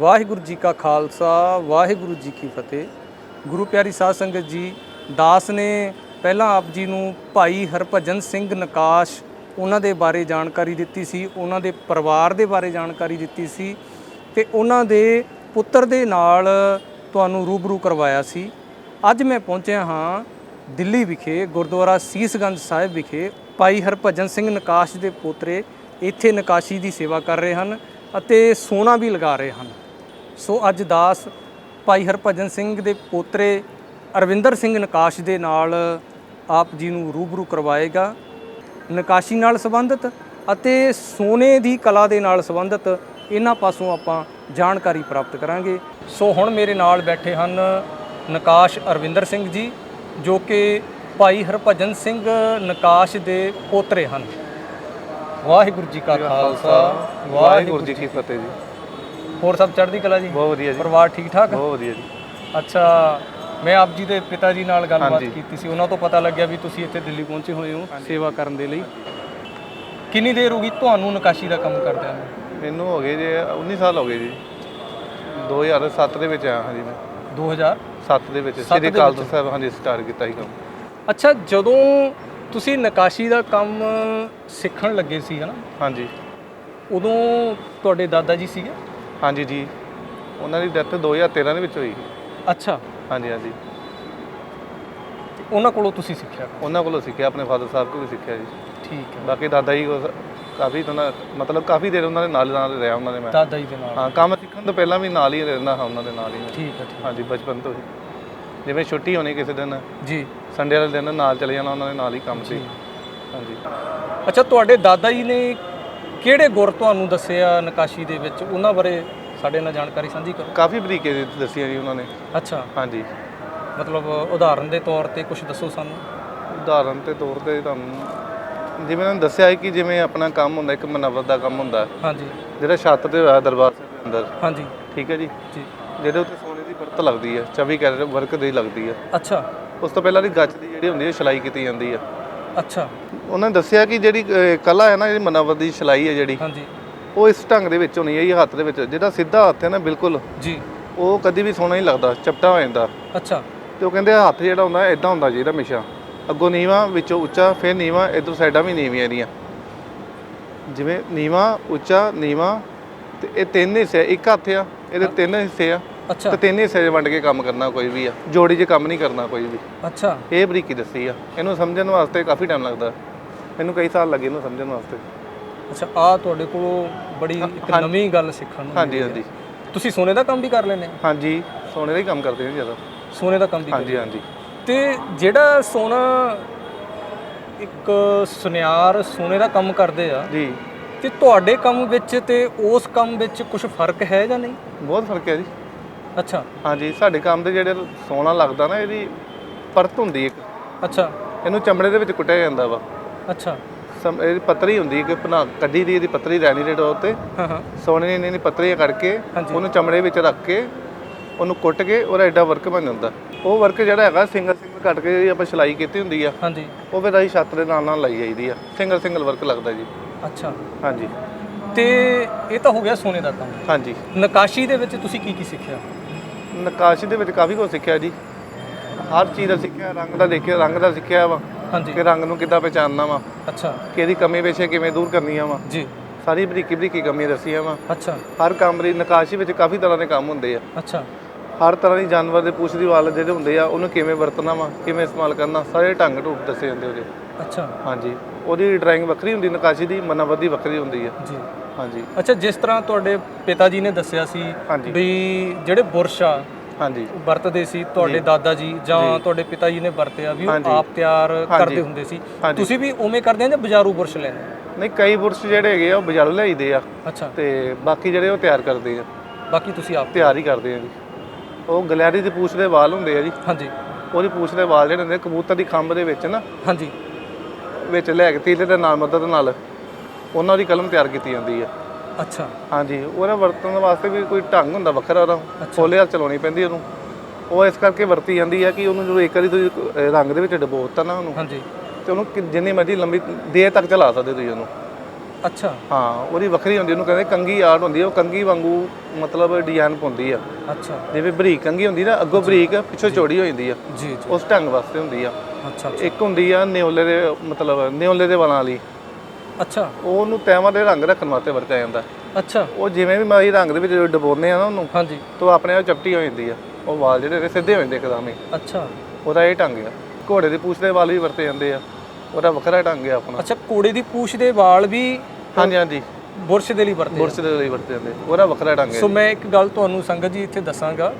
ਵਾਹਿਗੁਰੂ ਜੀ ਕਾ ਖਾਲਸਾ, ਵਾਹਿਗੁਰੂ ਜੀ ਕੀ ਫਤਿਹ। ਗੁਰੂ ਪਿਆਰੀ ਸਾਧ ਸੰਗਤ ਜੀ, ਦਾਸ ਨੇ ਪਹਿਲਾਂ ਆਪ ਜੀ ਨੂੰ ਭਾਈ ਹਰਭਜਨ ਸਿੰਘ ਨਕਾਸ਼ ਉਹਨਾਂ ਦੇ ਬਾਰੇ ਜਾਣਕਾਰੀ ਦਿੱਤੀ ਸੀ, ਉਹਨਾਂ ਦੇ ਪਰਿਵਾਰ ਦੇ ਬਾਰੇ ਜਾਣਕਾਰੀ ਦਿੱਤੀ ਸੀ ਤੇ ਉਹਨਾਂ ਦੇ ਪੁੱਤਰ ਦੇ ਨਾਲ ਤੁਹਾਨੂੰ ਰੂਬਰੂ ਕਰਵਾਇਆ ਸੀ। ਅੱਜ ਮੈਂ ਪਹੁੰਚਿਆ ਹਾਂ ਦਿੱਲੀ ਵਿਖੇ, ਗੁਰਦੁਆਰਾ ਸੀਸਗੰਜ ਸਾਹਿਬ ਵਿਖੇ। ਭਾਈ ਹਰਭਜਨ ਸਿੰਘ ਨਕਾਸ਼ ਦੇ ਪੋਤਰੇ ਇੱਥੇ ਨਕਾਸ਼ੀ ਦੀ ਸੇਵਾ ਕਰ ਰਹੇ ਹਨ ਅਤੇ ਸੋਨਾ ਵੀ ਲਗਾ ਰਹੇ ਹਨ। ਸੋ ਅੱਜ ਦਾਸ ਭਾਈ ਹਰਭਜਨ ਸਿੰਘ ਦੇ ਪੋਤਰੇ ਅਰਵਿੰਦਰ ਸਿੰਘ ਨਕਾਸ਼ ਦੇ ਨਾਲ ਆਪ ਜੀ ਨੂੰ ਰੂਬਰੂ ਕਰਵਾਏਗਾ। ਨਕਾਸ਼ੀ ਨਾਲ ਸੰਬੰਧਿਤ ਅਤੇ ਸੋਨੇ ਦੀ ਕਲਾ ਦੇ ਨਾਲ ਸੰਬੰਧਿਤ ਇਹਨਾਂ ਪਾਸੋਂ ਆਪਾਂ ਜਾਣਕਾਰੀ ਪ੍ਰਾਪਤ ਕਰਾਂਗੇ। ਸੋ ਹੁਣ ਮੇਰੇ ਨਾਲ ਬੈਠੇ ਹਨ ਨਕਾਸ਼ ਅਰਵਿੰਦਰ ਸਿੰਘ ਜੀ, ਜੋ ਕਿ ਭਾਈ ਹਰਭਜਨ ਸਿੰਘ ਨਕਾਸ਼ ਦੇ ਪੋਤਰੇ ਹਨ। ਵਾਹਿਗੁਰੂ ਜੀ ਕਾ ਖਾਲਸਾ, ਵਾਹਿਗੁਰੂ ਜੀ ਕੀ ਫਤਿਹ ਜੀ। ਹੋਰ ਸਭ ਚੜ੍ਹਦੀ ਕਲਾ ਜੀ? ਬਹੁਤ ਵਧੀਆ ਜੀ। ਪਰਿਵਾਰ ਠੀਕ ਠਾਕ? ਬਹੁਤ ਵਧੀਆ ਜੀ। ਅੱਛਾ ਮੈਂ ਆਪ ਜੀ ਦੇ ਪਿਤਾ ਜੀ ਨਾਲ ਗੱਲਬਾਤ ਹਾਂਜੀ। ਕੀਤੀ ਸੀ। ਉਹਨਾਂ ਤੋਂ ਪਤਾ ਲੱਗਿਆ ਵੀ ਤੁਸੀਂ ਇੱਥੇ ਦਿੱਲੀ ਪਹੁੰਚੇ ਹੋਏ ਹੋ ਸੇਵਾ ਕਰਨ ਦੇ ਲਈ। ਕਿੰਨੀ ਦੇਰ ਹੋ ਗਈ ਤੁਹਾਨੂੰ ਨਕਾਸ਼ੀ ਦਾ ਕੰਮ ਕਰਦਿਆਂ ਨੂੰ? ਮੈਨੂੰ ਹੋ ਗਏ ਜੀ 19 ਸਾਲ ਹੋ ਗਏ ਜੀ। 2007 ਦੇ ਵਿੱਚ ਆਇਆ ਹਾਂ ਜੀ ਮੈਂ। 2000 7 ਦੇ ਵਿੱਚ ਸੱਤ ਸ੍ਰੀ ਅਕਾਲ। ਤਖਤ ਸਾਹਿਬ ਹਾਂਜੀ ਸਟਾਰਟ ਕੀਤਾ ਸੀ ਕੰਮ। ਅੱਛਾ ਜਦੋਂ ਤੁਸੀਂ ਨਕਾਸ਼ੀ ਦਾ ਕੰਮ ਸਿੱਖਣ ਲੱਗੇ ਸੀ ਹਨਾ? ਹਾਂਜੀ। ਉਦੋਂ ਤੁਹਾਡੇ ਦਾਦਾ ਜੀ ਸੀਗੇ? ਹਾਂਜੀ ਜੀ। ਉਹਨਾਂ ਦੀ ਡੈਥ 2013 ਦੇ ਵਿੱਚ ਹੋਈ ਅੱਛਾ। ਹਾਂਜੀ ਹਾਂਜੀ। ਉਹਨਾਂ ਕੋਲੋਂ ਤੁਸੀਂ ਸਿੱਖਿਆ ਉਹਨਾਂ ਕੋਲੋਂ ਸਿੱਖਿਆ ਆਪਣੇ ਫਾਦਰ ਸਾਹਿਬ ਕੋਲੋਂ ਵੀ ਸਿੱਖਿਆ ਜੀ। ਠੀਕ ਹੈ। ਬਾਕੀ ਦਾਦਾ ਜੀ ਕੋਲ ਕਾਫੀ ਉਹਨਾਂ ਮਤਲਬ ਕਾਫੀ ਦੇਰ ਉਹਨਾਂ ਦੇ ਨਾਲ ਨਾਲ ਰਿਹਾ ਉਹਨਾਂ ਦੇ ਮੈਂ। ਦਾਦਾ ਜੀ ਦੇ ਨਾਲ। ਹਾਂ ਕੰਮ ਸਿੱਖਣ ਤੋਂ ਪਹਿਲਾਂ ਵੀ ਨਾਲ ਹੀ ਰਹਿੰਦਾ ਹਾਂ ਉਹਨਾਂ ਦੇ ਨਾਲ ਹੀ ਮੈਂ। ਠੀਕ ਹੈ ਠੀਕ ਹਾਂਜੀ ਬਚਪਨ ਤੋਂ ਹੀ। ਜਿਵੇਂ ਛੁੱਟੀ ਹੋਣੀ ਕਿਸੇ ਦਿਨ ਜੀ। ਸੰਡੇ ਵਾਲੇ ਦਿਨ ਨਾਲ ਚਲੇ ਜਾਣਾ ਉਹਨਾਂ ਦੇ ਨਾਲ ਹੀ ਕੰਮ ਸੀ ਹਾਂਜੀ। ਅੱਛਾ ਤੁਹਾਡੇ ਦਾਦਾ ਜੀ ਨੇ ਕਿਹੜੇ ਗੁਰ ਤੁਹਾਨੂੰ ਦੱਸਿਆ ਨਕਾਸ਼ੀ ਦੇ ਵਿੱਚ? ਉਹਨਾਂ ਬਾਰੇ ਸਾਡੇ ਨਾਲ ਜਾਣਕਾਰੀ ਸਾਂਝੀ ਕਰੋ। ਕਾਫੀ ਬਰੀਕੇ ਦੀ ਦੱਸੀਆਂ ਜੀ ਉਹਨਾਂ ਨੇ। ਅੱਛਾ। ਹਾਂਜੀ। ਮਤਲਬ ਉਦਾਹਰਨ ਦੇ ਤੌਰ ਤੇ ਕੁਝ ਦੱਸੋ ਸਾਨੂੰ। ਉਦਾਹਰਨ ਦੇ ਤੌਰ ਤੇ ਤੁਹਾਨੂੰ ਜਿਵੇਂ ਉਹਨਾਂ ਨੇ ਦੱਸਿਆ ਹੈ ਕਿ ਜਿਵੇਂ ਆਪਣਾ ਕੰਮ ਹੁੰਦਾ ਇੱਕ ਮਨਵਰ ਦਾ ਕੰਮ ਹੁੰਦਾ। ਹਾਂਜੀ। ਜਿਹੜਾ ਛੱਤ ਤੇ ਹੋਇਆ ਦਰਬਾਰ ਸਾਹਿਬ ਦੇ ਅੰਦਰ। ਹਾਂਜੀ। ਠੀਕ ਹੈ ਜੀ? ਜੀ। ਜਿਹਦੇ ਉੱਤੇ ਸੋਨੇ ਦੀ ਪਰਤ ਲੱਗਦੀ ਹੈ 24 ਕੈਰਟ ਵਰਕ ਦੀ ਲੱਗਦੀ ਹੈ। ਅੱਛਾ। ਉਸ ਤੋਂ ਪਹਿਲਾਂ ਦੀ ਗੱਚ ਦੀ ਜਿਹੜੀ ਹੁੰਦੀ ਹੈ ਸਿਲਾਈ ਕੀਤੀ ਜਾਂਦੀ ਹੈ। ਅੱਛਾ। ਉਹਨਾਂ ਨੇ ਦੱਸਿਆ ਕਿ ਜਿਹੜੀ ਕਲਾ ਹੈ ਨਾ ਜਿਹੜੀ ਮਨਵਰ ਦੀ ਸਿਲਾਈ ਹੈ ਜਿਹੜੀ ਹਾਂਜੀ। ਉਹ ਇਸ ਢੰਗ ਦੇ ਵਿੱਚ ਹੋਣੀ ਹੈ ਇਹ ਹੱਥ ਦੇ ਵਿੱਚ। ਜਿਹੜਾ ਸਿੱਧਾ ਹੱਥ ਹੈ ਨਾ ਬਿਲਕੁਲ ਜੀ। ਉਹ ਕਦੀ ਵੀ ਸੋਹਣਾ ਨਹੀਂ ਲੱਗਦਾ ਚਪਟਾ ਹੋ ਜਾਂਦਾ। ਅੱਛਾ। ਤੇ ਉਹ ਕਹਿੰਦੇ ਹੱਥ ਜਿਹੜਾ ਹੁੰਦਾ ਇਦਾਂ ਹੁੰਦਾ ਚਾਹੀਦਾ ਹਮੇਸ਼ਾ। ਅੱਗੋਂ ਨੀਵਾ ਵਿੱਚੋਂ ਉੱਚਾ ਫਿਰ ਨੀਵਾ ਇਧਰ ਸਾਈਡਾਂ ਵੀ ਨੀਵੀਆਂ ਇਹਦੀਆਂ। ਜਿਵੇਂ ਨੀਵਾ ਉੱਚਾ ਨੀਵਾ ਤੇ ਇਹ ਤਿੰਨ ਹਿੱਸੇ। ਇੱਕ ਹੱਥ ਆ ਇਹਦੇ ਤਿੰਨ ਹਿੱਸੇ ਆ। ਅੱਛਾ। ਤੇ ਤਿੰਨ 'ਚ ਵੰਡ ਕੇ ਕੰਮ ਕਰਨਾ ਕੋਈ ਵੀ ਆ। ਜੋੜੀ 'ਚ ਕੰਮ ਨਹੀਂ ਕਰਨਾ ਕੋਈ ਵੀ। ਅੱਛਾ। ਇਹ ਬਰੀਕੀ ਦੱਸੀ ਆ। ਇਹਨੂੰ ਸਮਝਣ ਵਾਸਤੇ ਕਾਫੀ ਟਾਈਮ ਲੱਗਦਾ। ਮੈਨੂੰ ਕਈ ਸਾਲ ਲੱਗੇ ਇਹਨੂੰ ਸਮਝਣ ਵਾਸਤੇ। ਅੱਛਾ ਆ ਤੁਹਾਡੇ ਕੋਲੋਂ ਬੜੀ ਇੱਕ ਨਵੀਂ ਗੱਲ ਸਿੱਖਣ ਨੂੰ ਹਾਂਜੀ ਮਿਲੀ ਹੈ। ਹਾਂਜੀ। ਤੁਸੀਂ ਸੋਨੇ ਦਾ ਕੰਮ ਵੀ ਕਰ ਲੈਨੇ ਹਾਂਜੀ ਸੋਨੇ ਦਾ ਹੀ ਕੰਮ ਕਰਦੇ ਨੇ ਜ਼ਿਆਦਾ। ਸੋਨੇ ਦਾ ਕੰਮ ਵੀ ਹਾਂਜੀ ਹਾਂਜੀ। ਤੇ ਜਿਹੜਾ ਸੋਨਾ ਇੱਕ ਸੁਨਿਆਰ ਸੋਨੇ ਦਾ ਕੰਮ ਕਰਦੇ ਆ ਜੀ। ਤੇ ਤੁਹਾਡੇ ਕੰਮ ਵਿੱਚ ਤੇ ਉਸ ਕੰਮ ਵਿੱਚ ਕੁਝ ਫ਼ਰਕ ਹੈ ਜਾਂ ਨਹੀਂ? ਬਹੁਤ ਫ਼ਰਕ ਹੈ ਜੀ। ਅੱਛਾ। ਹਾਂਜੀ ਸਾਡੇ ਕੰਮ ਦੇ ਜਿਹੜੇ ਸੋਨਾ ਲੱਗਦਾ ਨਾ ਇਹਦੀ ਪਰਤ ਹੁੰਦੀ ਇੱਕ। ਅੱਛਾ। ਇਹਨੂੰ ਚਮੜੇ ਦੇ ਵਿੱਚ ਕੁੱਟਿਆ ਜਾਂਦਾ ਵਾ। ਅੱਛਾ। ਸਮ- ਇਹਦੀ ਪੱਤਰੀ ਹੁੰਦੀ ਕਿ ਬਣਾ ਕੱਢੀ ਦੀ ਇਹਦੀ ਪੱਤਰੀ ਰਹਿਣੀ ਰੇਟ ਉੱਤੇ ਹਾਂ ਹਾਂ। ਸੋਨੇ ਨੇ ਇਹਨੀ ਪੱਤਰੀਆਂ ਕਰਕੇ। ਉਹਨੂੰ ਚਮੜੇ ਵਿੱਚ ਰੱਖ ਕੇ ਉਹਨੂੰ ਕੁੱਟ ਕੇ ਉਹਦਾ ਐਡਾ ਵਰਕ ਬਣ ਜਾਂਦਾ। ਉਹ ਵਰਕ ਜਿਹੜਾ ਹੈਗਾ ਸਿੰਗਲ ਸਿੰਗਲ ਕੱਟ ਕੇ ਜਿਹੜੀ ਆਪਾਂ ਸਿਲਾਈ ਕੀਤੀ ਹੁੰਦੀ ਆ ਹਾਂਜੀ। ਉਹ ਫਿਰ ਅਸੀਂ ਛੱਤ ਦੇ ਨਾਲ ਨਾਲ ਲਾਈ ਜਾਈਦੀ ਆ। ਸਿੰਗਲ ਸਿੰਗਲ ਵਰਕ ਲੱਗਦਾ ਜੀ। ਅੱਛਾ। ਹਾਂਜੀ। ਤੇ ਇਹ ਤਾਂ ਹੋ ਗਿਆ ਸੋਨੇ ਦਾ ਕੰਮ। ਹਾਂਜੀ। ਨਕਾਸ਼ੀ ਦੇ ਵਿੱਚ ਤੁਸੀਂ ਕੀ ਕੀ ਸਿੱਖਿਆ? ਨਕਾਸ਼ੀ ਦੇ ਵਿੱਚ ਕਾਫੀ ਕੁਝ ਸਿੱਖਿਆ ਜੀ। ਹਰ ਚੀਜ਼ ਦਾ ਸਿੱਖਿਆ ਰੰਗ ਦਾ ਦੇਖਿਆ ਰੰਗ ਦਾ ਸਿੱਖਿਆ ਵਾ ਹਾਂਜੀ। ਕਿ ਰੰਗ ਨੂੰ ਕਿੱਦਾਂ ਪਛਾਣਨਾ ਵਾ ਅੱਛਾ। ਕਿ ਇਹਦੀ ਕਮੀ ਪੇਸ਼ੇ ਕਿਵੇਂ ਦੂਰ ਕਰਨੀਆਂ ਵਾ। ਜੀ। ਸਾਰੀ ਬਰੀਕੀ ਬਰੀਕੀ ਕਮੀਆਂ ਦੱਸੀਆਂ ਵਾ। ਅੱਛਾ। ਹਰ ਕੰਮ ਦੀ ਨਕਾਸ਼ੀ ਵਿੱਚ ਕਾਫੀ ਤਰ੍ਹਾਂ ਦੇ ਕੰਮ ਹੁੰਦੇ ਆ। ਅੱਛਾ। ਹਰ ਤਰ੍ਹਾਂ ਦੀ ਜਾਨਵਰ ਦੇ ਪੂਛ ਦੀ ਵਾਲ ਜਿਹੜੇ ਹੁੰਦੇ ਆ ਉਹਨੂੰ ਕਿਵੇਂ ਵਰਤਣਾ ਵਾ ਕਿਵੇਂ ਇਸਤੇਮਾਲ ਕਰਨਾ ਸਾਰੇ ਢੰਗ ਢੂਪ ਦੱਸੇ ਜਾਂਦੇ ਉਹਦੇ। ਅੱਛਾ। ਹਾਂਜੀ। ਉਹਦੀ ਡਰਾਇੰਗ ਵੱਖਰੀ ਹੁੰਦੀ ਨਕਾਸ਼ੀ ਦੀ ਮਨਾਵਦੀ ਵੱਖਰੀ ਹੁੰਦੀ ਆ। ਜੀ। ਹਾਂਜੀ। ਅੱਛਾ ਜਿਸ ਤਰ੍ਹਾਂ ਤੁਹਾਡੇ ਪਿਤਾ ਜੀ ਨੇ ਦੱਸਿਆ ਸੀ ਹਾਂਜੀ। ਵੀ ਜਿਹੜੇ ਬੁਰਸ਼ ਆ ਹਾਂਜੀ। ਵਰਤਦੇ ਸੀ ਤੁਹਾਡੇ ਦਾਦਾ ਜੀ ਜਾਂ ਤੁਹਾਡੇ ਪਿਤਾ ਜੀ ਨੇ ਵਰਤਿਆ ਵੀ ਉਹ ਹਾਂਜੀ। ਆਪ ਤਿਆਰ ਕਰਦੇ ਹੁੰਦੇ ਸੀ। ਹਾਂਜੀ। ਤੁਸੀਂ ਵੀ ਉਵੇਂ ਕਰਦੇ ਆ ਜਾਂ ਬਾਜ਼ਾਰੂ ਬੁਰਸ਼ ਲੈਂਦੇ ਨਹੀਂ ਕਈ ਬੁਰਸ਼ ਜਿਹੜੇ ਹੈਗੇ ਆ ਉਹ ਬਾਜ਼ਾਰੋਂ ਲਿਆਈਦੇ ਆ। ਅੱਛਾ। ਤੇ ਬਾਕੀ ਜਿਹੜੇ ਉਹ ਤਿਆਰ ਕਰਦੇ ਆ। ਬਾਕੀ ਤੁਸੀਂ ਆਪ ਤਿਆਰ ਹੀ ਕਰਦੇ ਆ ਜੀ। ਉਹ ਗਲੈਰੀ ਦੀ ਪੂਛ ਦੇ ਵਾਲ ਹੁੰਦੇ ਆ ਜੀ। ਹਾਂਜੀ। ਉਹਦੀ ਪੂਛ ਦੇ ਵਾਲ ਜਿਹੜੇ ਹੁੰਦੇ ਆ, ਕਬੂਤਰ ਦੀ ਖੰਭ ਦੇ ਵਿੱਚ ਨਾ ਹਾਂਜੀ। ਵਿੱਚ ਲੈ ਕੇ ਤੀਲੇ ਦੇ ਨਾਲ ਮਦਦ ਨਾਲ ਉਹਨਾਂ ਦੀ ਕਲਮ ਤਿਆਰ ਕੀਤੀ ਜਾਂਦੀ ਆ। ਅੱਛਾ। ਹਾਂਜੀ ਉਹਦਾ ਵਰਤਣ ਵਾਸਤੇ ਵੀ ਕੋਈ ਢੰਗ ਹੁੰਦਾ ਵੱਖਰਾ ਉਹਦਾ। ਖੋਲੇ ਹੱਥ ਚਲਾਉਣੀ ਪੈਂਦੀ ਉਹਨੂੰ। ਉਹ ਇਸ ਕਰਕੇ ਵਰਤੀ ਜਾਂਦੀ ਆ ਕਿ ਉਹਨੂੰ ਜਦੋਂ ਇੱਕ ਵਾਰੀ ਤੁਸੀਂ ਰੰਗ ਦੇ ਵਿੱਚ ਡਬੋਤਾ ਨਾ ਉਹਨੂੰ ਹਾਂਜੀ। ਤੇ ਉਹਨੂੰ ਜਿੰਨੀ ਮਰਜ਼ੀ ਲੰਬੀ ਦੇਰ ਤੱਕ ਚਲਾ ਸਕਦੇ ਤੁਸੀਂ ਉਹਨੂੰ। ਅੱਛਾ। ਹਾਂ ਉਹਦੀ ਵੱਖਰੀ ਹੁੰਦੀ ਉਹਨੂੰ ਕਹਿੰਦੇ ਕੰਗੀ ਆਰਟ ਹੁੰਦੀ ਆ। ਉਹ ਕੰਗੀ ਵਾਂਗੂ ਮਤਲਬ ਡਿਜ਼ਾਈਨ ਪਾਉਂਦੀ ਆ। ਅੱਛਾ। ਜਿਵੇਂ ਬਰੀਕ ਕੰਗੀ ਹੁੰਦੀ ਨਾ ਅੱਗੋਂ ਬਰੀਕ ਪਿੱਛੋਂ ਚੌੜੀ ਹੋ ਜਾਂਦੀ ਆ। ਜੀ ਜੀ। ਉਸ ਢੰਗ ਵਾਸਤੇ ਹੁੰਦੀ ਆ। ਅੱਛਾ ਇੱਕ ਹੁੰਦੀ ਆ ਨਿਓਲੇ ਦੇ ਮਤਲਬ ਨਿਓਲੇ ਦੇ ਵਾਲਾਂ ਵਾਲੀ। ਅੱਛਾ। ਉਹਨੂੰ ਤੈਵਾਂ ਦੇ ਰੰਗ ਰੱਖਣ ਵਾਸਤੇ ਵਰਤਿਆ ਜਾਂਦਾ। ਅੱਛਾ। ਉਹ ਜਿਵੇਂ ਵੀ ਮਾਈ ਰੰਗ ਦੇ ਵਿੱਚ ਡਬੋਨੇ ਆ ਨਾ ਉਹਨੂੰ ਹਾਂਜੀ। ਤਾਂ ਆਪਣੇ ਆਪ ਚਪਟੀ ਹੋ ਜਾਂਦੀ ਆ। ਉਹ ਵਾਲ ਜਿਹੜੇ ਨੇ ਸਿੱਧੇ ਹੋ ਜਾਂਦੇ ਇੱਕਦਮ ਹੀ। ਅੱਛਾ। ਉਹਦਾ ਇਹ ਢੰਗ ਆ। ਘੋੜੇ ਦੇ ਪੂਛ ਦੇ ਵਾਲ ਵੀ ਵਰਤੇ ਜਾਂਦੇ ਆ। ਉਹਦਾ ਵੱਖਰਾ ਢੰਗ ਆ ਆਪਣਾ। ਅੱਛਾ ਕੋੜੇ ਦੀ ਪੂਛ ਦੇ ਵਾਲ ਵੀ ਹਾਂਜੀ ਹਾਂਜੀ। ਬੁਰਸ਼ ਦੇ ਲਈ ਵਰਤੇ ਬੁਰਸ਼ ਦੇ ਲਈ ਵਰਤੇ ਜਾਂਦੇ ਉਹਦਾ ਵੱਖਰਾ ਢੰਗ ਹੈ ਸੋ ਮੈਂ ਇੱਕ ਗੱਲ ਤੁਹਾਨੂੰ ਸੰਗਤ ਜੀ ਇੱਥੇ ਦੱਸਾਂਗਾ।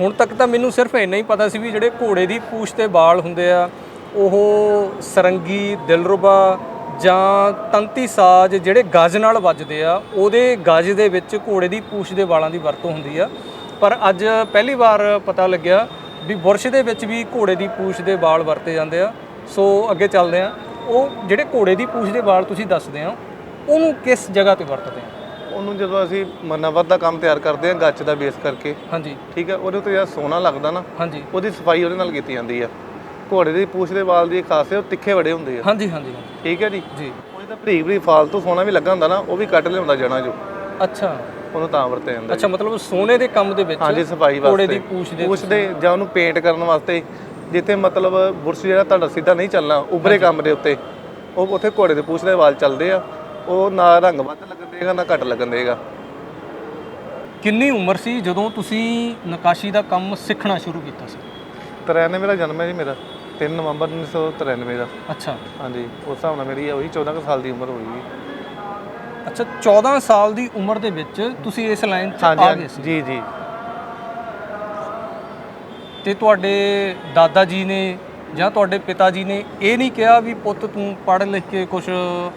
ਹੁਣ ਤੱਕ ਤਾਂ ਮੈਨੂੰ ਸਿਰਫ ਇੰਨਾ ਹੀ ਪਤਾ ਸੀ ਵੀ ਜਿਹੜੇ ਘੋੜੇ ਦੀ ਪੂਛ ਤੇ ਵਾਲ ਹੁੰਦੇ ਆ ਉਹ ਸਰੰਗੀ ਦਿਲਰੁਬਾ ਜਾਂ ਤੰਤੀ ਸਾਜ਼ ਜਿਹੜੇ ਗਜ਼ ਨਾਲ ਵੱਜਦੇ ਆ ਉਹਦੇ ਗਜ਼ ਦੇ ਵਿੱਚ ਘੋੜੇ ਦੀ ਪੂਛ ਦੇ ਵਾਲਾਂ ਦੀ ਵਰਤੋਂ ਹੁੰਦੀ ਆ। ਪਰ ਅੱਜ ਪਹਿਲੀ ਵਾਰ ਪਤਾ ਲੱਗਿਆ ਵੀ ਬੁਰਸ਼ ਦੇ ਵਿੱਚ ਵੀ ਘੋੜੇ ਦੀ ਪੂਛ ਦੇ ਵਾਲ ਵਰਤੇ ਜਾਂਦੇ ਆ। ਸੋ ਅੱਗੇ ਚੱਲਦੇ ਆ। ਉਹ ਜਿਹੜੇ ਘੋੜੇ ਦੀ ਪੂਛ ਦੇ ਵਾਲ ਤੁਸੀਂ ਦੱਸਦੇ ਆ ਉਹਨੂੰ ਕਿਸ ਜਗ੍ਹਾ ਤੇ ਵਰਤਦੇ ਆ? ਉਹਨੂੰ ਜਦੋਂ ਅਸੀਂ ਮਨਾਵਤ ਦਾ ਕੰਮ ਤਿਆਰ ਕਰਦੇ ਆ ਗੱਚ ਦਾ ਬੇਸ ਕਰਕੇ। ਹਾਂਜੀ। ਠੀਕ ਹੈ ਉਹਦੇ ਉੱਤੇ ਜਿਹੜਾ ਸੋਨਾ ਲੱਗਦਾ ਨਾ ਹਾਂਜੀ। ਉਹਦੀ ਸਫ਼ਾਈ ਉਹਦੇ ਨਾਲ ਕੀਤੀ ਜਾਂਦੀ ਆ। ਘੋੜੇ ਦੀ ਪੂਛ ਦੇ ਵਾਲ ਦੀ ਖਾਸੀਅਤ ਉਹ ਤਿੱਖੇ ਬੜੇ ਹੁੰਦੇ ਆ। ਹਾਂਜੀ ਹਾਂਜੀ ਹਾਂਜੀ। ਠੀਕ ਹੈ ਜੀ? ਜੀ। ਉਹਦੇ ਤਾਂ ਬਰੀਕ ਬਰੀਕ ਫਾਲਤੂ ਸੋਨਾ ਵੀ ਲੱਗਾ ਹੁੰਦਾ ਨਾ ਉਹ ਵੀ ਕੱਟ ਲਿਆਉਂਦਾ ਜਣਾ ਜੋ ਅੱਛਾ। ਉਹਨੂੰ ਤਾਂ ਵਰਤਿਆ ਜਾਂਦਾ ਅੱਛਾ ਮਤਲਬ ਸੋਨੇ ਦੇ ਕੰਮ ਦੇ ਵਿੱਚ ਹਾਂਜੀ ਸਫ਼ਾਈ ਘੋੜੇ ਵਾਸਤੇ। ਦੀ ਪੂਛ ਦੇ ਪੂਛ ਦੇ ਜਾਂ ਉਹਨੂੰ ਪੇਂਟ ਕਰਨ ਵਾਸਤੇ ਜਿੱਥੇ ਮਤਲਬ ਬੁਰਸ਼ ਜਿਹੜਾ ਤੁਹਾਡਾ ਸਿੱਧਾ ਨਹੀਂ ਚੱਲਣਾ ਉਭਰੇ ਕੰਮ ਦੇ ਉੱਤੇ ਉਹ ਉੱਥੇ ਘੋੜੇ ਦੇ ਪੂਛ ਦੇ ਵਾਲ ਚੱਲਦੇ ਆ। ਉਹ ਨਾ ਰੰਗ ਵੱਧ ਲੱਗਣ ਦੇਗਾ ਨਾ ਘੱਟ ਲੱਗਣ ਦੇਗਾ। ਕਿੰਨੀ ਉਮਰ ਸੀ ਜਦੋਂ ਤੁਸੀਂ ਨਕਾਸ਼ੀ ਦਾ ਕੰਮ ਸਿੱਖਣਾ ਸ਼ੁਰੂ ਕੀਤਾ ਸੀ? 93 ਦਾ ਜਨਮ ਹੈ ਜੀ ਮੇਰਾ। 3 ਨਵੰਬਰ 1993 ਦਾ। ਅੱਛਾ। ਹਾਂਜੀ ਉਸ ਹਿਸਾਬ ਨਾਲ ਮੇਰੀ ਉਹੀ 14 ਕੁ ਸਾਲ ਦੀ ਉਮਰ ਹੋਈ। ਅੱਛਾ 14 ਸਾਲ ਦੀ ਉਮਰ ਦੇ ਵਿੱਚ ਤੁਸੀਂ ਇਸ ਲਾਈਨ 'ਚ ਆ ਗਏ ਸੀ। ਜੀ ਜੀ। ਤੇ ਤੁਹਾਡੇ ਦਾਦਾ ਜੀ ਨੇ ਜਾਂ ਤੁਹਾਡੇ ਪਿਤਾ ਜੀ ਨੇ ਇਹ ਨਹੀਂ ਕਿਹਾ ਵੀ ਪੁੱਤ ਤੂੰ ਪੜ੍ਹ ਲਿਖ ਕੇ ਕੁਝ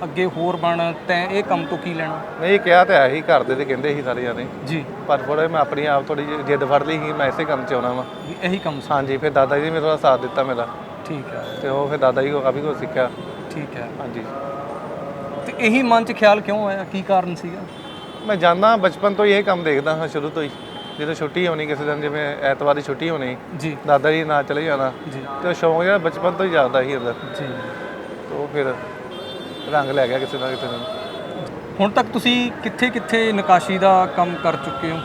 ਅੱਗੇ ਹੋਰ ਬਣ ਤੈਂ ਇਹ ਕੰਮ ਤੋਂ ਕੀ ਲੈਣਾ? ਨਹੀਂ ਕਿਹਾ ਤੇ ਹੈ ਹੀ ਘਰ ਦੇ ਤੇ ਕਹਿੰਦੇ ਸੀ ਸਾਰੇ ਜਾਣੇ ਜੀ। ਪਰ ਥੋੜਾ ਮੈਂ ਆਪਣੀ ਆਪ ਥੋੜੀ ਜਿੱਦ ਫੜ ਲਈ ਸੀ ਮੈਂ ਇਸੇ ਕੰਮ 'ਚ ਆਉਣਾ ਵਾ। ਇਹੀ ਕੰਮ ਸੀ। ਹਾਂਜੀ ਫਿਰ ਦਾਦਾ ਜੀ ਨੇ ਥੋੜਾ ਸਾਥ ਦਿੱਤਾ ਮੇਰਾ। ਠੀਕ ਹੈ। ਤੇ ਉਹ ਫਿਰ ਦਾਦਾ ਜੀ ਕੋਲ ਕਾਫੀ ਕੁਝ ਸਿੱਖਿਆ। ਠੀਕ ਹੈ। ਹਾਂਜੀ। ਤੇ ਇਹੀ ਮਨ 'ਚ ਖਿਆਲ ਕਿਉਂ ਆਇਆ? ਕੀ ਕਾਰਨ ਸੀਗਾ? ਮੈਂ ਜਾਣਦਾ ਬਚਪਨ ਤੋਂ ਹੀ ਇਹ ਕੰਮ ਦੇਖਦਾ ਹਾਂ ਸ਼ੁਰੂ ਤੋਂ ਹੀ। ਜਦੋਂ ਛੁੱਟੀ ਹੋਣੀ ਕਿਸੇ ਦਿਨ ਜਿਵੇਂ ਐਤਵਾਰ ਦੀ ਛੁੱਟੀ ਹੋਣੀ ਜੀ। ਦਾਦਾ ਜੀ ਨਾਲ ਚਲੇ ਜਾਣਾ। ਜੀ। ਤੇ ਉਹ ਸ਼ੌਂਕ ਜਿਹੜਾ ਬਚਪਨ ਤੋਂ ਹੀ ਜਾਗਦਾ ਸੀ ਅੰਦਰ। ਜੀ। ਤੇ ਉਹ ਫਿਰ ਰੰਗ ਲੈ ਗਿਆ ਕਿਸੇ ਨਾ ਕਿਸੇ ਦਿਨ ਹੁਣ ਤੱਕ ਤੁਸੀਂ ਕਿੱਥੇ ਕਿੱਥੇ ਨਕਾਸ਼ੀ ਦਾ ਕੰਮ ਕਰ ਚੁੱਕੇ ਹੋ?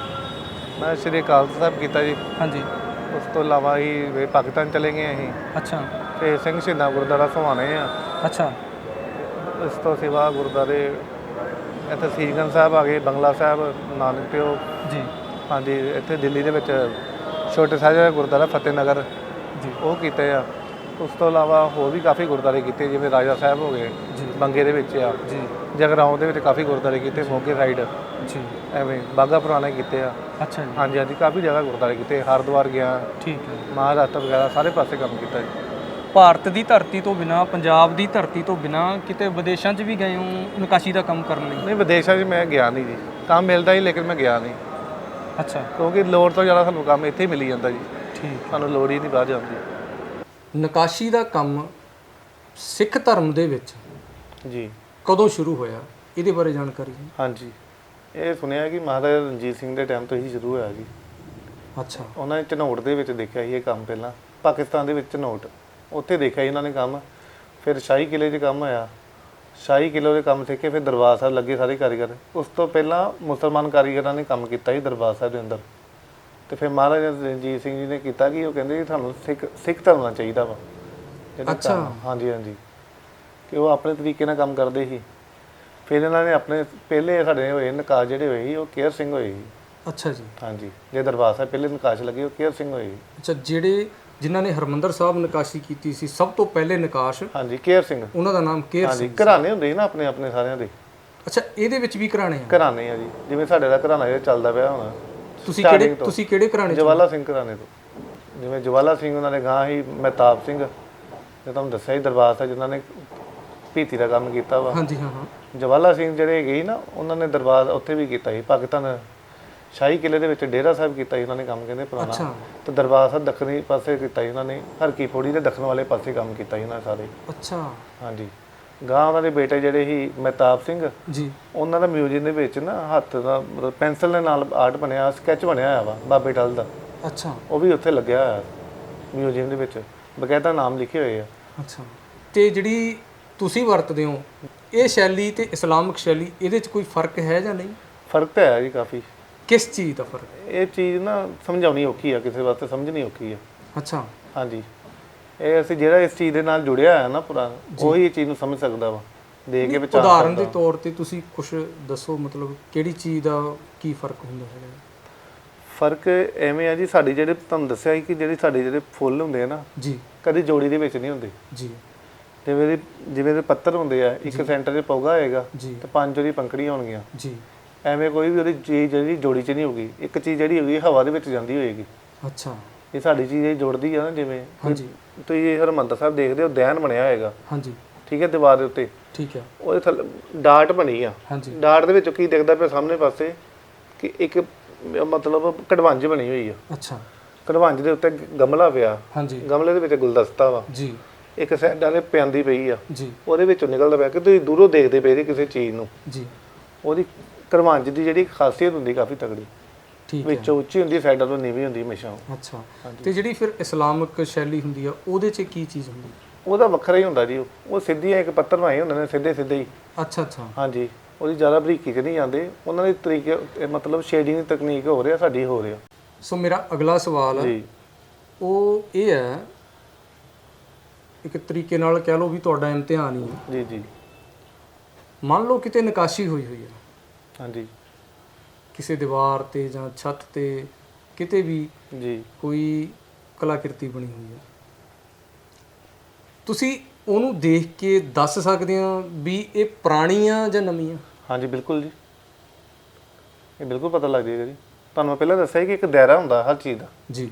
ਮੈਂ ਸ਼੍ਰੀ ਅਕਾਲ ਤਖ਼ਤ ਸਾਹਿਬ ਕੀਤਾ ਜੀ। ਹਾਂਜੀ। ਤੋਂ ਇਲਾਵਾ ਹੀ ਵੇ ਪਾਕਿਸਤਾਨ ਚਲੇ ਗਏ ਅਸੀਂ। ਅੱਛਾ। ਤੇ ਸਿੰਘ ਸ਼ਹੀਦਾਂ ਗੁਰਦੁਆਰਾ ਸੋਹਾਣੇ ਆ। ਅੱਛਾ। ਇਸ ਤੋਂ ਸਿਵਾ ਗੁਰਦੁਆਰੇ ਇੱਥੇ ਸੀਸਗੰਜ ਸਾਹਿਬ ਆ ਗਏ ਬੰਗਲਾ ਸਾਹਿਬ ਨਾਨਕ ਪਿਓ ਜੀ। ਹਾਂਜੀ ਇੱਥੇ ਦਿੱਲੀ ਦੇ ਵਿੱਚ ਛੋਟੇ ਸਾਹਿਬ ਗੁਰਦੁਆਰਾ ਫਤਿਹ ਨਗਰ ਜੀ। ਉਹ ਕੀਤੇ ਆ। ਉਸ ਤੋਂ ਇਲਾਵਾ ਹੋਰ ਵੀ ਕਾਫੀ ਗੁਰਦੁਆਰੇ ਕੀਤੇ ਜਿਵੇਂ ਰਾਜਾ ਸਾਹਿਬ ਹੋ ਗਏ। ਜੀ। ਬੰਗੇ ਦੇ ਵਿੱਚ ਆ। ਜੀ। ਜਗਰਾਉਂ ਦੇ ਵਿੱਚ ਕਾਫੀ ਗੁਰਦੁਆਰੇ ਕੀਤੇ ਮੋਗੇ ਸਾਈਡ। ਜੀ। ਐਵੇਂ ਬਾਗਾ ਪੁਰਾਣੇ ਕੀਤੇ ਆ। ਅੱਛਾ ਜੀ। ਹਾਂਜੀ ਹਾਂਜੀ ਕਾਫੀ ਜਗ੍ਹਾ ਗੁਰਦੁਆਰੇ ਕੀਤੇ। ਹਰਿਦੁਆਰ ਗਿਆ। ਠੀਕ ਹੈ ਮਹਾਰਾਸ਼ਟਰ ਵਗੈਰਾ ਸਾਰੇ ਪਾਸੇ ਕੰਮ ਕੀਤਾ ਜੀ। ਭਾਰਤ ਦੀ ਧਰਤੀ ਤੋਂ ਬਿਨਾ ਪੰਜਾਬ ਦੀ ਧਰਤੀ ਤੋਂ ਬਿਨਾ ਕਿਤੇ ਵਿਦੇਸ਼ਾਂ 'ਚ ਵੀ ਗਏ ਹੋ ਨਕਾਸ਼ੀ ਦਾ ਕੰਮ ਕਰਨ ਲਈ? ਨਹੀਂ ਵਿਦੇਸ਼ਾਂ 'ਚ ਮੈਂ ਗਿਆ ਨਹੀਂ ਜੀ। ਕੰਮ ਮਿਲਦਾ ਹੀ ਲੇਕਿਨ ਮੈਂ ਗਿਆ ਨਹੀਂ। ਅੱਛਾ। ਕਿਉਂਕਿ ਲੋੜ ਤੋਂ ਜ਼ਿਆਦਾ ਸਾਨੂੰ ਕੰਮ ਇੱਥੇ ਹੀ ਮਿਲੀ ਜਾਂਦਾ ਜੀ। ਠੀਕ। ਸਾਨੂੰ ਲੋੜ ਹੀ ਨਹੀਂ ਬਾਹਰ ਜਾਂਦੀ ਨਕਾਸ਼ੀ ਦਾ ਕੰਮ ਸਿੱਖ ਧਰਮ ਦੇ ਵਿੱਚ ਜੀ। ਕਦੋਂ ਸ਼ੁਰੂ ਹੋਇਆ? ਇਹਦੇ ਬਾਰੇ ਜਾਣਕਾਰੀ ਹੈ ਹਾਂਜੀ। ਇਹ ਸੁਣਿਆ ਕਿ ਮਹਾਰਾਜਾ ਰਣਜੀਤ ਸਿੰਘ ਦੇ ਟਾਈਮ ਤੋਂ ਹੀ ਸ਼ੁਰੂ ਹੋਇਆ ਜੀ। ਅੱਛਾ। ਉਹਨਾਂ ਨੇ ਝਨੌਟ ਦੇ ਵਿੱਚ ਦੇਖਿਆ ਸੀ ਇਹ ਕੰਮ ਪਹਿਲਾਂ। ਪਾਕਿਸਤਾਨ ਦੇ ਵਿੱਚ ਝਨੌਟ ਉੱਥੇ ਦੇਖਿਆ ਇਹਨਾਂ ਨੇ ਕੰਮ। ਫਿਰ ਸ਼ਾਹੀ ਕਿਲੇ 'ਚ ਕੰਮ ਹੋਇਆ। ਸ਼ਾਹੀ ਕਿਲੇ ਦੇ ਕੰਮ ਸਿੱਖੇ ਫਿਰ ਦਰਬਾਰ ਸਾਹਿਬ ਲੱਗੇ ਸਾਰੇ ਕਾਰੀਗਰ। ਉਸ ਤੋਂ ਪਹਿਲਾਂ ਮੁਸਲਮਾਨ ਕਾਰੀਗਰਾਂ ਨੇ ਕੰਮ ਕੀਤਾ ਸੀ ਦਰਬਾਰ ਸਾਹਿਬ ਦੇ ਅੰਦਰ। ਤੇ ਫਿਰ ਮਹਾਰਾਜਾ ਰਣਜੀਤ ਸਿੰਘ ਜੀ ਨੇ ਕੀਤਾ ਕਿ ਉਹ ਕਹਿੰਦੇ ਕਿ ਤੁਹਾਨੂੰ ਸਿੱਖ ਸਿੱਖ ਧਰਮ ਚਾਹੀਦਾ ਵਾ। ਅੱਛਾ। ਹਾਂਜੀ ਹਾਂਜੀ। ਕਿ ਉਹ ਆਪਣੇ ਤਰੀਕੇ ਨਾਲ ਕੰਮ ਕਰਦੇ ਸੀ। ਫਿਰ ਇਹਨਾਂ ਨੇ ਆਪਣੇ ਪਹਿਲੇ ਸਾਡੇ ਹੋਏ ਨਕਾਸ਼ ਜਿਹੜੇ ਹੋਏ ਸੀ ਉਹ ਕੇਅਰ ਸਿੰਘ ਹੋਏ ਸੀ। ਅੱਛਾ ਜੀ। ਹਾਂਜੀ ਜੇ ਦਰਬਾਰ ਸਾਹਿਬ ਪਹਿਲੇ ਨਕਾਸ਼ ਲੱਗੇ ਉਹ ਕੇਅਰ ਸਿੰਘ ਹੋਏ ਸੀ। ਅੱਛਾ ਜਿਹੜੇ ਜਿਨ੍ਹਾਂ ਨੇ ਹਰਮੰਦਰ ਸਾਹਿਬ ਨਕਾਸ਼ੀ ਕੀਤੀ ਸੀ ਸਭ ਤੋਂ ਪਹਿਲੇ ਨਕਾਸ਼ ਹਾਂਜੀ ਕੇਅਰ ਸਿੰਘ। ਉਹਨਾਂ ਦਾ ਨਾਮ ਕੇਰ ਹਾਂਜੀ ਸਿੰਘ ਘਰਾਣੇ ਹੁੰਦੇ ਸੀ ਨਾ ਆਪਣੇ ਆਪਣੇ ਸਾਰਿਆਂ ਦੇ। ਅੱਛਾ ਇਹਦੇ ਵਿੱਚ ਵੀ ਘਰਾਣੇ ਆ? ਘਰਾਣੇ ਆ ਜੀ। ਜਿਵੇਂ ਸਾਡੇ ਦਾ ਘਰਾਣਾ ਜਿਹੜਾ ਚੱਲਦਾ ਪਿਆ ਹੁਣ ਤੁਸੀਂ starting ਕਿਹੜੇ ਤੋਂ। ਤੁਸੀਂ ਕਿਹੜੇ ਘਰਾਣੇ ਚ ਜਵਾਲਾ ਸਿੰਘ ਘਰਾਣੇ ਤੋਂ। ਜਿਵੇਂ ਜਵਾਲਾ ਸਿੰਘ ਉਹਨਾਂ ਦੇ ਗਾਂ ਹੀ ਮਹਿਤਾਬ ਸਿੰਘ। ਜੇ ਤੁਹਾਨੂੰ ਦੱਸਿਆ ਹੀ ਦਰਬਾਰ ਸਾਹਿਬ ਜਿਨ੍ਹਾਂ ਨੇ ਭੀਤੀ ਦਾ ਕੰਮ ਕੀਤਾ ਵਾ। ਹਾਂਜੀ ਹਾਂ ਹਾਂ। ਜਵਾਲਾ ਸਿੰਘ ਜਿਹੜੇ ਹੈਗੇ ਸੀ ਨਾ ਉਹਨਾਂ ਨੇ ਦਰਬਾਰ ਉੱਥੇ ਵੀ ਕੀਤਾ ਸੀ ਪਾਕਿਸਤਾਨ ਸ਼ਾਹੀ ਕਿਲੇ ਦੇ ਵਿੱਚ ਡੇਰਾ ਸਾਹਿਬ ਕੀਤਾ ਸੀ ਉਹਨਾਂ ਨੇ ਕੰਮ ਕਹਿੰਦੇ ਪੁਰਾਣਾ। ਅੱਛਾ। ਤੇ ਦਰਬਾਰ ਸਾਹਿਬ ਦੱਖਣੀ ਪਾਸੇ ਕੀਤਾ ਸੀ ਉਹਨਾਂ ਨੇ ਹਰਕੀ ਫੋੜੀ ਦੇ ਦੱਖਣ ਵਾਲੇ ਪਾਸੇ ਕੰਮ ਕੀਤਾ ਸੀ ਉਹਨਾਂ ਨੇ ਸਾਰੇ। ਅੱਛਾ। ਹਾਂਜੀ। ਗਾਂ ਉਹਨਾਂ ਦੇ ਬੇਟੇ ਜਿਹੜੇ ਸੀ ਮਹਿਤਾਬ ਸਿੰਘ ਜੀ। ਉਹਨਾਂ ਦਾ ਮਿਊਜ਼ੀਅਮ ਦੇ ਵਿੱਚ ਨਾ ਹੱਥ ਦਾ ਮਤਲਬ ਪੈਨਸਲ ਦੇ ਨਾਲ ਆਰਟ ਬਣਿਆ ਸਕੈਚ ਬਣਿਆ ਹੋਇਆ ਵਾ ਬਾਬੇ ਟਲ ਦਾ। ਅੱਛਾ। ਉਹ ਵੀ ਉੱਥੇ ਲੱਗਿਆ ਹੋਇਆ ਮਿਊਜ਼ੀਅਮ ਦੇ ਵਿੱਚ। ਬਕਾਇਦਾ ਨਾਮ ਲਿਖੇ ਹੋਏ ਆ। ਅੱਛਾ। ਤੇ ਜਿਹੜੀ ਤੁਸੀਂ ਵਰਤਦੇ ਹੋ? ਇਹ ਸ਼ੈਲੀ ਤੇ ਇਸਲਾਮਿਕ ਸ਼ੈਲੀ ਇਹਦੇ 'ਚ ਕੋਈ ਫ਼ਰਕ ਹੈ ਜਾਂ ਨਹੀਂ? ਫ਼ਰਕ ਤਾਂ ਹੈ ਜੀ ਕਾਫੀ। ਕਿਸ ਚੀਜ਼ ਦਾ ਫ਼ਰਕ? ਇਹ ਚੀਜ਼ ਨਾ ਸਮਝਾਉਣੀ ਔਖੀ ਆ ਕਿਸੇ ਵਾਸਤੇ ਸਮਝਣੀ ਔਖੀ ਆ। ਅੱਛਾ। ਹਾਂਜੀ। ਇਹ ਅਸੀਂ ਜਿਹੜਾ ਇਸ ਚੀਜ਼ ਦੇ ਨਾਲ ਜੁੜਿਆ ਹੈ ਨਾ ਪੂਰਾ ਉਹੀ ਇਹ ਚੀਜ਼ ਨੂੰ ਸਮਝ ਸਕਦਾ ਵਾ ਦੇ ਕੇ ਵਿਚਾਰ ਉਦਾਹਰਨ ਦੇ ਤੌਰ ਤੇ ਤੁਸੀਂ ਕੁਝ ਦੱਸੋ ਮਤਲਬ ਕਿਹੜੀ ਚੀਜ਼ ਦਾ ਕੀ ਫ਼ਰਕ ਹੁੰਦਾ ਹੈਗਾ? ਫ਼ਰਕ ਐਵੇਂ ਆ ਜੀ ਸਾਡੀ ਜਿਹੜੇ ਤੁਹਾਨੂੰ ਦੱਸਿਆ ਸੀ ਕਿ ਜਿਹੜੇ ਸਾਡੇ ਜਿਹੜੇ ਫੁੱਲ ਹੁੰਦੇ ਆ ਨਾ ਜੀ। ਕਦੀ ਜੋੜੀ ਦੇ ਵਿੱਚ ਨਹੀਂ ਹੁੰਦੇ। ਜੀ। ਜਿਵੇਂ ਦੇ ਜਿਵੇਂ ਦੇ ਪੱਤਰ ਹੁੰਦੇ ਆ ਇੱਕ ਸੈਂਟਰ 'ਤੇ ਪੌਗਾ ਹੋਏਗਾ ਜੀ। ਤੇ ਪੰਜ ਉਹਦੀ ਪੰਖੜੀਆਂ ਹੋਣਗੀਆਂ। ਜੀ। ਐਵੇਂ ਕੋਈ ਵੀ ਉਹਦੀ ਚੀਜ਼ ਜਿਹੜੀ ਜੋੜੀ 'ਚ ਨਹੀਂ ਹੋਊਗੀ ਇੱਕ ਚੀਜ਼ ਜਿਹੜੀ ਹੋਊਗੀ ਹਵਾ ਦੇ ਵਿੱਚ ਜਾਂਦੀ ਹੋਏਗੀ। ਅੱਛਾ। ਇਹ ਸਾਡੀ ਚੀਜ਼ ਇਹ ਜੁੜਦੀ ਆ ਨਾ ਜਿਵੇਂ ਹਾਂਜੀ। ਤੁਸੀਂ ਇਹ ਹਰਮੰਦਰ ਸਾਹਿਬ ਦੇਖਦੇ ਹੋ ਦੈਨ ਬਣਿਆ ਹੋਏਗਾ। ਹਾਂਜੀ। ਠੀਕ ਹੈ ਦੀਵਾਰ ਦੇ ਉੱਤੇ। ਠੀਕ ਹੈ। ਉਹਦੇ ਥੱਲੇ ਡਾਟ ਬਣੀ ਆ। ਹਾਂਜੀ। ਡਾਟ ਦੇ ਵਿੱਚੋਂ ਕੀ ਦਿਖਦਾ ਪਿਆ ਸਾਹਮਣੇ ਪਾਸੇ? ਕਿ ਇੱਕ ਮਤਲਬ ਕਢਵੰਜ ਬਣੀ ਹੋਈ ਆ। ਅੱਛਾ। ਕਢਵੰਜ ਦੇ ਉੱਤੇ ਗਮਲਾ ਪਿਆ। ਹਾਂਜੀ। ਗਮਲੇ ਦੇ ਵਿੱਚ ਗੁਲਦਸਤਾ ਵਾ। ਜੀ। ਇੱਕ ਸਾਈਡਾਂ ਤੇ ਪਿਆਂਦੀ ਪਈ ਆ। ਜੀ। ਉਹਦੇ ਵਿੱਚੋਂ ਨਿਕਲਦਾ ਪਿਆ ਕਿ ਤੁਸੀਂ ਦੂਰੋਂ ਦੇਖਦੇ ਪਏ ਜੇ ਕਿਸੇ ਚੀਜ਼ ਨੂੰ। ਜੀ। ਉਹਦੀ ਕਢਵੰਜ ਦੀ ਜਿਹੜੀ ਖਾਸੀਅਤ ਹੁੰਦੀ ਕਾਫੀ ਤਗੜੀ ਠੀਕ ਹੈ। ਵਿੱਚੋਂ ਉੱਚੀ ਹੁੰਦੀ ਸਾਈਡਾਂ ਤੋਂ ਨੀਵੀਂ ਹੁੰਦੀ ਹਮੇਸ਼ਾ ਉਹ। ਅੱਛਾ। ਤੇ ਜਿਹੜੀ ਫਿਰ ਇਸਲਾਮਿਕ ਸ਼ੈਲੀ ਹੁੰਦੀ ਆ ਉਹਦੇ 'ਚ ਕੀ ਚੀਜ਼ ਹੁੰਦੀ? ਉਹਦਾ ਵੱਖਰਾ ਹੀ ਹੁੰਦਾ ਜੀ ਉਹ। ਉਹ ਸਿੱਧੀਆਂ ਇੱਕ ਪੱਤਰ ਬਣਾਏ ਹੁੰਦੇ ਨੇ ਸਿੱਧੇ ਸਿੱਧੇ ਹੀ। ਅੱਛਾ ਅੱਛਾ। ਹਾਂਜੀ। ਉਹਦੀ ਜ਼ਿਆਦਾ ਬਰੀਕੀ 'ਚ ਨਹੀਂ ਜਾਂਦੇ। ਉਹਨਾਂ ਦੇ ਤਰੀਕੇ ਇਹ ਮਤਲਬ ਸ਼ੇਡਿੰਗ ਦੀ ਤਕਨੀਕ ਹੋ ਰਿਹਾ ਸਾਡੀ ਹੋ ਰਿਹਾ ਸੋ ਮੇਰਾ ਅਗਲਾ ਸਵਾਲ ਜੀ। ਉਹ ਇਹ ਹੈ ਇੱਕ ਤਰੀਕੇ ਨਾਲ ਕਹਿ ਲਓ ਵੀ ਤੁਹਾਡਾ ਇਮਤਿਹਾਨ ਹੀ ਹੈ। ਜੀ ਜੀ। ਮੰਨ ਲਓ ਕਿਤੇ ਨਕਾਸ਼ੀ ਹੋਈ ਹੋਈ ਹੈ। ਹਾਂਜੀ। ਕਿਸੇ ਦੀਵਾਰ ਤੇ ਜਾਂ ਛੱਤ ਤੇ ਕਿਤੇ ਵੀ ਜੀ। ਕੋਈ ਕਲਾਕ੍ਰਿਤੀ ਬਣੀ ਹੋਈ ਹੈ। ਤੁਸੀਂ ਉਹਨੂੰ ਦੇਖ ਕੇ ਦੱਸ ਸਕਦੇ ਆ ਵੀ ਇਹ ਪੁਰਾਣੀ ਆ ਜਾਂ ਨਵੀਂ ਆ ਹਾਂਜੀ ਬਿਲਕੁਲ ਜੀ। ਇਹ ਬਿਲਕੁਲ ਪਤਾ ਲੱਗ ਜਾਏਗਾ ਜੀ। ਤੁਹਾਨੂੰ ਮੈਂ ਪਹਿਲਾਂ ਦੱਸਿਆ ਸੀ ਕਿ ਇੱਕ ਦਾਇਰਾ ਹੁੰਦਾ ਹਰ ਚੀਜ਼ ਦਾ। ਜੀ।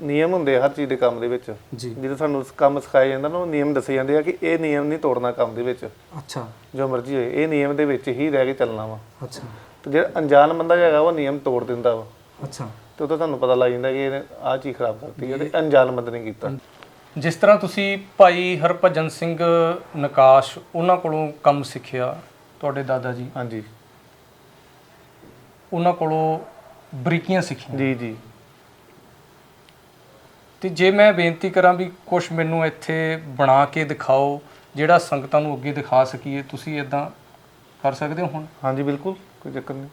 ਨਿਯਮ ਹੁੰਦੇ ਹਰ ਚੀਜ਼ ਦੇ ਕੰਮ ਦੇ ਵਿੱਚ। ਜੀ। ਜਦੋਂ ਸਾਨੂੰ ਕੰਮ ਸਿਖਾਇਆ ਜਾਂਦਾ ਨਾ ਉਹ ਨਿਯਮ ਦੱਸੇ ਜਾਂਦੇ ਆ ਕਿ ਇਹ ਨਿਯਮ ਨਹੀਂ ਤੋੜਨਾ ਕੰਮ ਦੇ ਵਿੱਚ। ਅੱਛਾ। ਜੋ ਮਰਜ਼ੀ ਹੋਏ ਇਹ ਨਿਯਮ ਦੇ ਵਿੱਚ ਹੀ ਰਹਿ ਕੇ ਚੱਲਣਾ ਵਾ। ਅੱਛਾ। ਤੇ ਜਿਹੜਾ ਅਣਜਾਣ ਬੰਦਾ ਹੈਗਾ ਉਹ ਨਿਯਮ ਤੋੜ ਦਿੰਦਾ ਵਾ। ਅੱਛਾ। ਤੇ ਉਹ ਤਾਂ ਤੁਹਾਨੂੰ ਪਤਾ ਲੱਗ ਜਾਂਦਾ ਕਿ ਇਹਨੇ ਆਹ ਚੀਜ਼ ਖਰਾਬ ਕਰਤੀ ਹੈ ਤੇ ਅਣਜਾਣ ਬੰਦੇ ਨੇ ਕੀਤਾ। ਜਿਸ ਤਰ੍ਹਾਂ ਤੁਸੀਂ ਭਾਈ ਹਰਭਜਨ ਸਿੰਘ ਨਕਾਸ਼ ਉਹਨਾਂ ਕੋਲੋਂ ਕੰਮ ਸਿੱਖਿਆ ਤੁਹਾਡੇ ਦਾਦਾ ਜੀ? ਹਾਂਜੀ। ਉਹਨਾਂ ਕੋਲੋਂ ਬਰੀਕੀਆਂ ਸਿੱਖੀਆਂ? ਜੀ ਜੀ। ਤੇ ਜੇ ਮੈਂ ਬੇਨਤੀ ਕਰਾਂ ਵੀ ਕੁਝ ਮੈਨੂੰ ਇੱਥੇ ਬਣਾ ਕੇ ਦਿਖਾਓ ਜਿਹੜਾ ਸੰਗਤਾਂ ਨੂੰ ਅੱਗੇ ਦਿਖਾ ਸਕੀਏ ਤੁਸੀਂ ਇਦਾਂ ਕਰ ਸਕਦੇ ਹੋ ਹੁਣ? ਹਾਂਜੀ ਬਿਲਕੁਲ ਕੋਈ ਚੱਕਰ ਨਹੀਂ।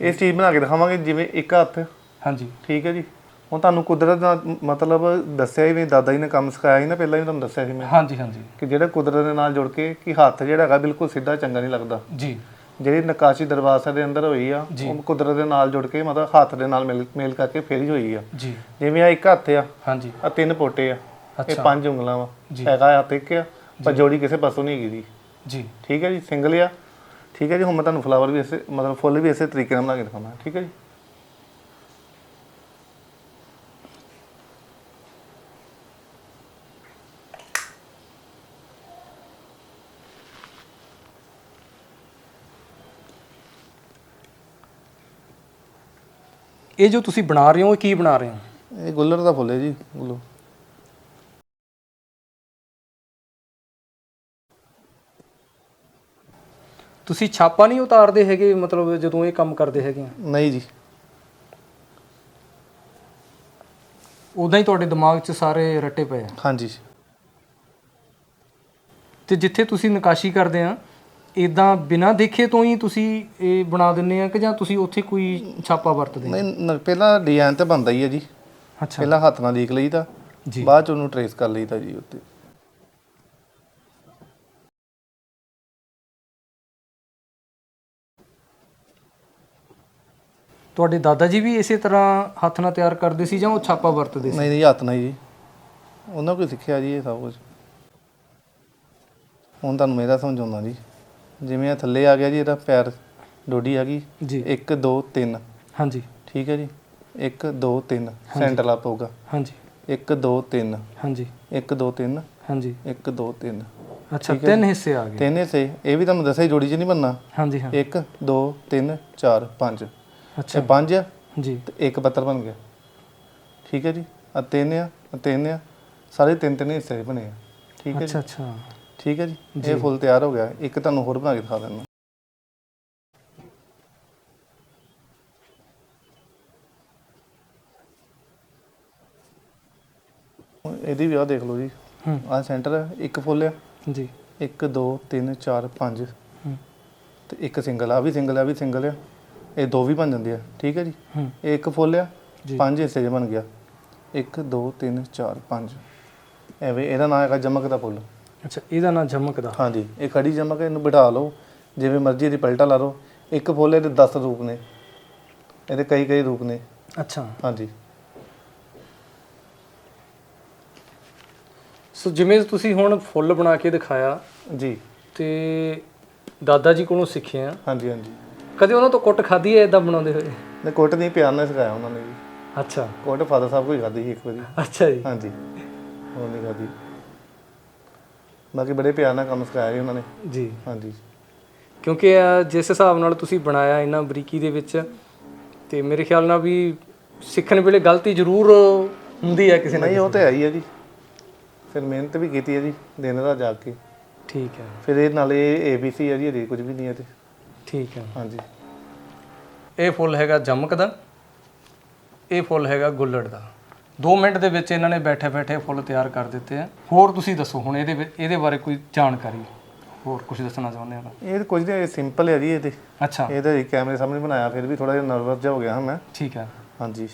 ਇਸ ਚੀਜ਼ ਬਣਾ ਕੇ ਦਿਖਾਵਾਂਗੇ ਜਿਵੇਂ ਇੱਕ ਹੱਥ। ਹਾਂਜੀ। ਠੀਕ ਹੈ ਜੀ। ਹੁਣ ਤੁਹਾਨੂੰ ਕੁਦਰਤ ਦਾ ਮਤਲਬ ਦੱਸਿਆ ਹੀ ਵੀ ਦਾਦਾ ਜੀ ਨੇ ਕੰਮ ਸਿਖਾਇਆ ਸੀ ਨਾ ਪਹਿਲਾਂ ਹੀ ਤੁਹਾਨੂੰ ਦੱਸਿਆ ਸੀ ਮੈਂ। ਹਾਂਜੀ ਹਾਂਜੀ। ਕਿ ਜਿਹੜਾ ਕੁਦਰਤ ਦੇ ਨਾਲ ਜੁੜ ਕੇ ਕਿ ਹੱਥ ਜਿਹੜਾ ਹੈਗਾ ਬਿਲਕੁਲ ਸਿੱਧਾ ਚੰਗਾ ਨਹੀਂ ਲੱਗਦਾ। ਜੀ। ਜਿਹੜੀ ਨਕਾਸ਼ੀ ਦਰਬਾਰ ਸਾਹਿਬ ਦੇ ਅੰਦਰ ਹੋਈ ਆ ਉਹ ਕੁਦਰਤ ਦੇ ਨਾਲ ਜੁੜ ਕੇ ਮਤਲਬ ਹੱਥ ਦੇ ਨਾਲ ਮਿਲ ਮੇਲ ਕਰਕੇ ਫੇਰੀ ਹੋਈ ਆ। ਜੀ। ਜਿਵੇਂ ਆ ਇੱਕ ਹੱਥ ਆ ਹਾਂਜੀ। ਆ ਤਿੰਨ ਪੋਟੇ ਆ ਇਹ ਅੱਛਾ। ਪੰਜ ਉਂਗਲਾਂ ਵਾ ਹੈਗਾ ਹੱਥ ਇੱਕ ਆ ਪਰ ਜੋੜੀ ਕਿਸੇ ਪਾਸੋਂ ਨਹੀਂ ਹੈਗੀ ਜੀ। ਜੀ। ਠੀਕ ਹੈ ਜੀ ਸਿੰਗਲ ਆ। ਠੀਕ ਹੈ ਜੀ ਹੁਣ ਮੈਂ ਤੁਹਾਨੂੰ ਫਲਾਵਰ ਵੀ ਇਸੇ ਮਤਲਬ ਫੁੱਲ ਵੀ ਇਸੇ ਤਰੀਕੇ ਨਾਲ ਬਣਾ ਕੇ ਦਿਖਾਵਾਂ ਠੀਕ ਹੈ ਜੀ। ਇਹ ਜੋ ਤੁਸੀਂ ਬਣਾ ਰਹੇ ਹੋ ਇਹ ਕੀ ਬਣਾ ਰਹੇ ਹੋ? ਇਹ ਗੁੱਲਰ ਦਾ ਫੁੱਲ ਹੈ ਜੀ ਗੁੱਲੋ। ਤੁਸੀਂ ਛਾਪਾ ਨਹੀਂ ਉਤਾਰਦੇ ਹੈਗੇ ਮਤਲਬ ਜਦੋਂ ਇਹ ਕੰਮ ਕਰਦੇ ਹੈਗੇ ਆ? ਨਹੀਂ ਜੀ। ਉਦਾਂ ਹੀ ਤੁਹਾਡੇ ਦਿਮਾਗ 'ਚ ਸਾਰੇ ਰੱਟੇ ਪਏ ਆ। ਹਾਂਜੀ। ਤੇ ਜਿੱਥੇ ਤੁਸੀਂ ਨਕਾਸ਼ੀ ਕਰਦੇ ਆ ਇਦਾਂ ਬਿਨਾਂ ਦੇਖੇ ਤੋਂ ਹੀ ਤੁਸੀਂ ਇਹ ਬਣਾ ਦਿੰਦੇ ਆ ਕਿ ਜਾਂ ਤੁਸੀਂ ਉੱਥੇ ਕੋਈ ਛਾਪਾ ਵਰਤਦੇ ਨਹੀਂ ਨ- ਪਹਿਲਾਂ ਡਿਜ਼ਾਈਨ ਤੇ ਬਣਦਾ ਹੀ ਹੈ ਜੀ। ਅੱਛਾ। ਪਹਿਲਾਂ ਹੱਥ ਨਾਲ ਲਿਖ ਲਈਦਾ ਜੀ। ਬਾਅਦ ਚ ਉਹਨੂੰ ਟਰੇਸ ਕਰ ਲਈਦਾ ਜੀ ਉੱਤੇ। ਤੁਹਾਡੇ ਦਾਦਾ ਜੀ ਵੀ ਇਸੇ ਤਰ੍ਹਾਂ ਹੱਥ ਨਾਲ ਤਿਆਰ ਕਰਦੇ ਸੀ ਜਾਂ ਉਹ ਛਾਪਾ ਵਰਤਦੇ ਸੀ? ਨਹੀਂ ਨਹੀਂ ਹੱਥ ਨਾਲ ਹੀ ਜੀ। ਉਹਨਾਂ ਕੋਲ ਸਿੱਖਿਆ ਜੀ ਇਹ ਸਭ ਕੁਝ ਹੁਣ ਤੁਹਾਨੂੰ ਮੇਰਾ ਸਮਝਾਉਂਦਾ ਜੀ। ਜਿਵੇਂ ਇਹ ਥੱਲੇ ਆ ਗਿਆ ਜੀ ਇਹਦਾ ਪੈਰ ਡੋਡੀ ਆ ਗਈ। ਜੀ। 1 2 3 ਹਾਂਜੀ। ਠੀਕ ਹੈ ਜੀ? 1 2 3 ਸੈਂਟਰ ਲਾ ਪਊਗਾ। ਹਾਂਜੀ। 1 2 3 ਹਾਂਜੀ। 1 2 3 ਹਾਂਜੀ। 1 2 3 ਅੱਛਾ ਤਿੰਨ ਹਿੱਸੇ ਆ ਗਏ। ਤਿੰਨ ਹਿੱਸੇ। ਇਹ ਵੀ ਤੁਹਾਨੂੰ ਦੱਸਿਆ ਸੀ, ਜੋੜੀ 'ਚ ਨਹੀਂ ਬੰਨਾ ਹਾਂਜੀ ਹਾਂ। 1 2 3 4 5 ਅੱਛਾ। ਇਹ ਪੰਜ ਆ? ਜੀ। ਤੇ ਇੱਕ ਪੱਤਰ ਬਣ ਗਿਆ। ਠੀਕ ਹੈ ਜੀ? ਆ ਤਿੰਨ ਆ ਆਹ ਤਿੰਨ ਆ। ਸਾਰੇ ਤਿੰਨ ਤਿੰਨ ਹਿੱਸੇ ਬਣੇ ਆ। ਠੀਕ ਹੈ ਜੀ? ਅੱਛਾ ਅੱਛਾ। ਠੀਕ ਹੈ ਜੀ? ਇਹ ਫੁੱਲ ਤਿਆਰ ਹੋ ਗਿਆ। ਇੱਕ ਤੁਹਾਨੂੰ ਹੋਰ ਬਣਾ ਕੇ ਦਿਖਾ ਦਿੰਦਾ। ਇਹਦੀ ਵੀ ਆ ਦੇਖ ਲਓ ਜੀ। ਹੂੰ। ਆ ਸੈਂਟਰ ਇੱਕ ਫੁੱਲ ਆ। ਜੀ। 1 2 3 4 5 ਹੂੰ। ਤੇ ਇੱਕ ਸਿੰਗਲ ਆ ਵੀ ਸਿੰਗਲ ਆ ਵੀ ਸਿੰਗਲ ਆ। ਇਹ ਦੋ ਵੀ ਬਣ ਜਾਂਦੇ ਆ ਠੀਕ ਹੈ ਜੀ? ਹੂੰ। ਇਹ ਇੱਕ ਫੁੱਲ ਆ ਜੀ। ਪੰਜ ਹਿੱਸੇ 'ਚ ਬਣ ਗਿਆ। 1 2 3 4 5 ਐਵੇਂ ਇਹਦਾ ਨਾਮ ਹੈਗਾ ਜਮਕ ਦਾ ਫੁੱਲ। ਅੱਛਾ ਇਹਦਾ ਨਾਂ ਚਮਕਦਾ ਹਾਂਜੀ ਇਹ ਖੜੀ ਜਮਕ ਹੈ, ਇਹਨੂੰ ਬਿਠਾ ਲਓ। ਜਿਵੇਂ ਮਰਜ਼ੀ ਇਹਦੀ ਪਲਟਾ ਲਾ ਲਓ। ਇੱਕ ਫੁੱਲ ਇਹਦੇ 10 ਰੂਪ ਨੇ। ਇਹਦੇ ਕਈ ਕਈ ਰੂਪ ਨੇ। ਅੱਛਾ। ਹਾਂਜੀ। ਸੋ ਜਿਵੇਂ ਤੁਸੀਂ ਹੁਣ ਫੁੱਲ ਬਣਾ ਕੇ ਦਿਖਾਇਆ ਜੀ। ਤੇ ਦਾਦਾ ਜੀ ਕੋਲੋਂ ਸਿੱਖਿਆ ਹਾਂਜੀ ਹਾਂਜੀ। ਕਦੇ ਉਹਨਾਂ ਤੋਂ ਕੁੱਟ ਖਾਧੀ ਹੈ ਇਦਾਂ ਬਣਾਉਂਦੇ ਹੋਏ? ਨੇ ਕੋਟ ਨਹੀਂ ਪਿਆਰ ਨਾਲ ਸਿਖਾਇਆ ਉਹਨਾਂ ਨੇ ਜੀ। ਅੱਛਾ। ਕੋਟ ਫਾਦਰ ਸਾਹਿਬ ਕੋਈ ਖਾਦੀ ਸੀ ਇੱਕ ਵਾਰੀ। ਅੱਛਾ ਜੀ। ਹਾਂਜੀ। ਉਹ ਨਹੀਂ ਖਾਦੀ ਬਾਕੀ ਬੜੇ ਪਿਆਰ ਨਾਲ ਕੰਮ ਸਿਖਾਇਆ ਜੀ ਉਹਨਾਂ ਨੇ। ਜੀ। ਹਾਂਜੀ। ਕਿਉਂਕਿ ਅਹ, ਜਿਸ ਹਿਸਾਬ ਨਾਲ ਤੁਸੀਂ ਬਣਾਇਆ ਇਹਨਾਂ ਬਰੀਕੀ ਦੇ ਵਿੱਚ ਤੇ ਮੇਰੇ ਖਿਆਲ ਨਾਲ ਵੀ ਸਿੱਖਣ ਵੇਲੇ ਗਲਤੀ ਜ਼ਰੂਰ ਹੁੰਦੀ ਹੈ ਕਿਸੇ ਨਾ ਨਹੀਂ ਉਹ ਤੇ ਹੈ ਹੀ ਹੈ ਜੀ। ਫਿਰ ਮਿਹਨਤ ਵੀ ਕੀਤੀ ਹੈ ਜੀ ਦਿਨ ਰਾਤ ਜਾ ਕੇ। ਠੀਕ ਹੈ। ਫਿਰ ਇਹ ਨਾਲੇ ਏਬੀਸੀ ਹੈ ਜੀ ਇਹਦੇ ਕੁਝ ਵੀ ਨਹੀਂ ਹੈ ਤੇ। ਠੀਕ ਹੈ। ਹਾਂਜੀ। ਇਹ ਫੁੱਲ ਹੈਗਾ ਜਮਕ ਦਾ ਇਹ ਫੁੱਲ ਹੈਗਾ ਗੁੱਲੜ ਦਾ। 2 ਮਿੰਟ ਦੇ ਵਿੱਚ ਇਹਨਾਂ ਨੇ ਬੈਠੇ ਬੈਠੇ ਫੁੱਲ ਤਿਆਰ ਕਰ ਦਿੱਤੇ ਆ। ਹੋਰ ਤੁਸੀਂ ਦੱਸੋ ਹੁਣ ਇਹਦੇ ਵਿੱਚ- ਇਹਦੇ ਬਾਰੇ ਕੋਈ ਜਾਣਕਾਰੀ? ਹੋਰ ਕੁਝ ਦੱਸਣਾ ਚਾਹੁੰਦੇ ਆ ਤਾਂ? ਇਹ ਕੁਝ ਨਹੀਂ ਸਿੰਪਲ ਹੈ ਜੀ ਇਹ ਤੇ। ਅੱਛਾ। ਇਹ ਤਾਂ ਕੈਮਰੇ ਸਾਹਮਣੇ ਬਣਾਇਆ ਫਿਰ ਵੀ ਥੋੜਾ ਜਿਹਾ ਨਰਵਸ ਜਿਹਾ ਹੋ ਗਿਆ ਹਾਂ ਮੈਂ। ਠੀਕ ਹੈ ਹਾਂਜੀ।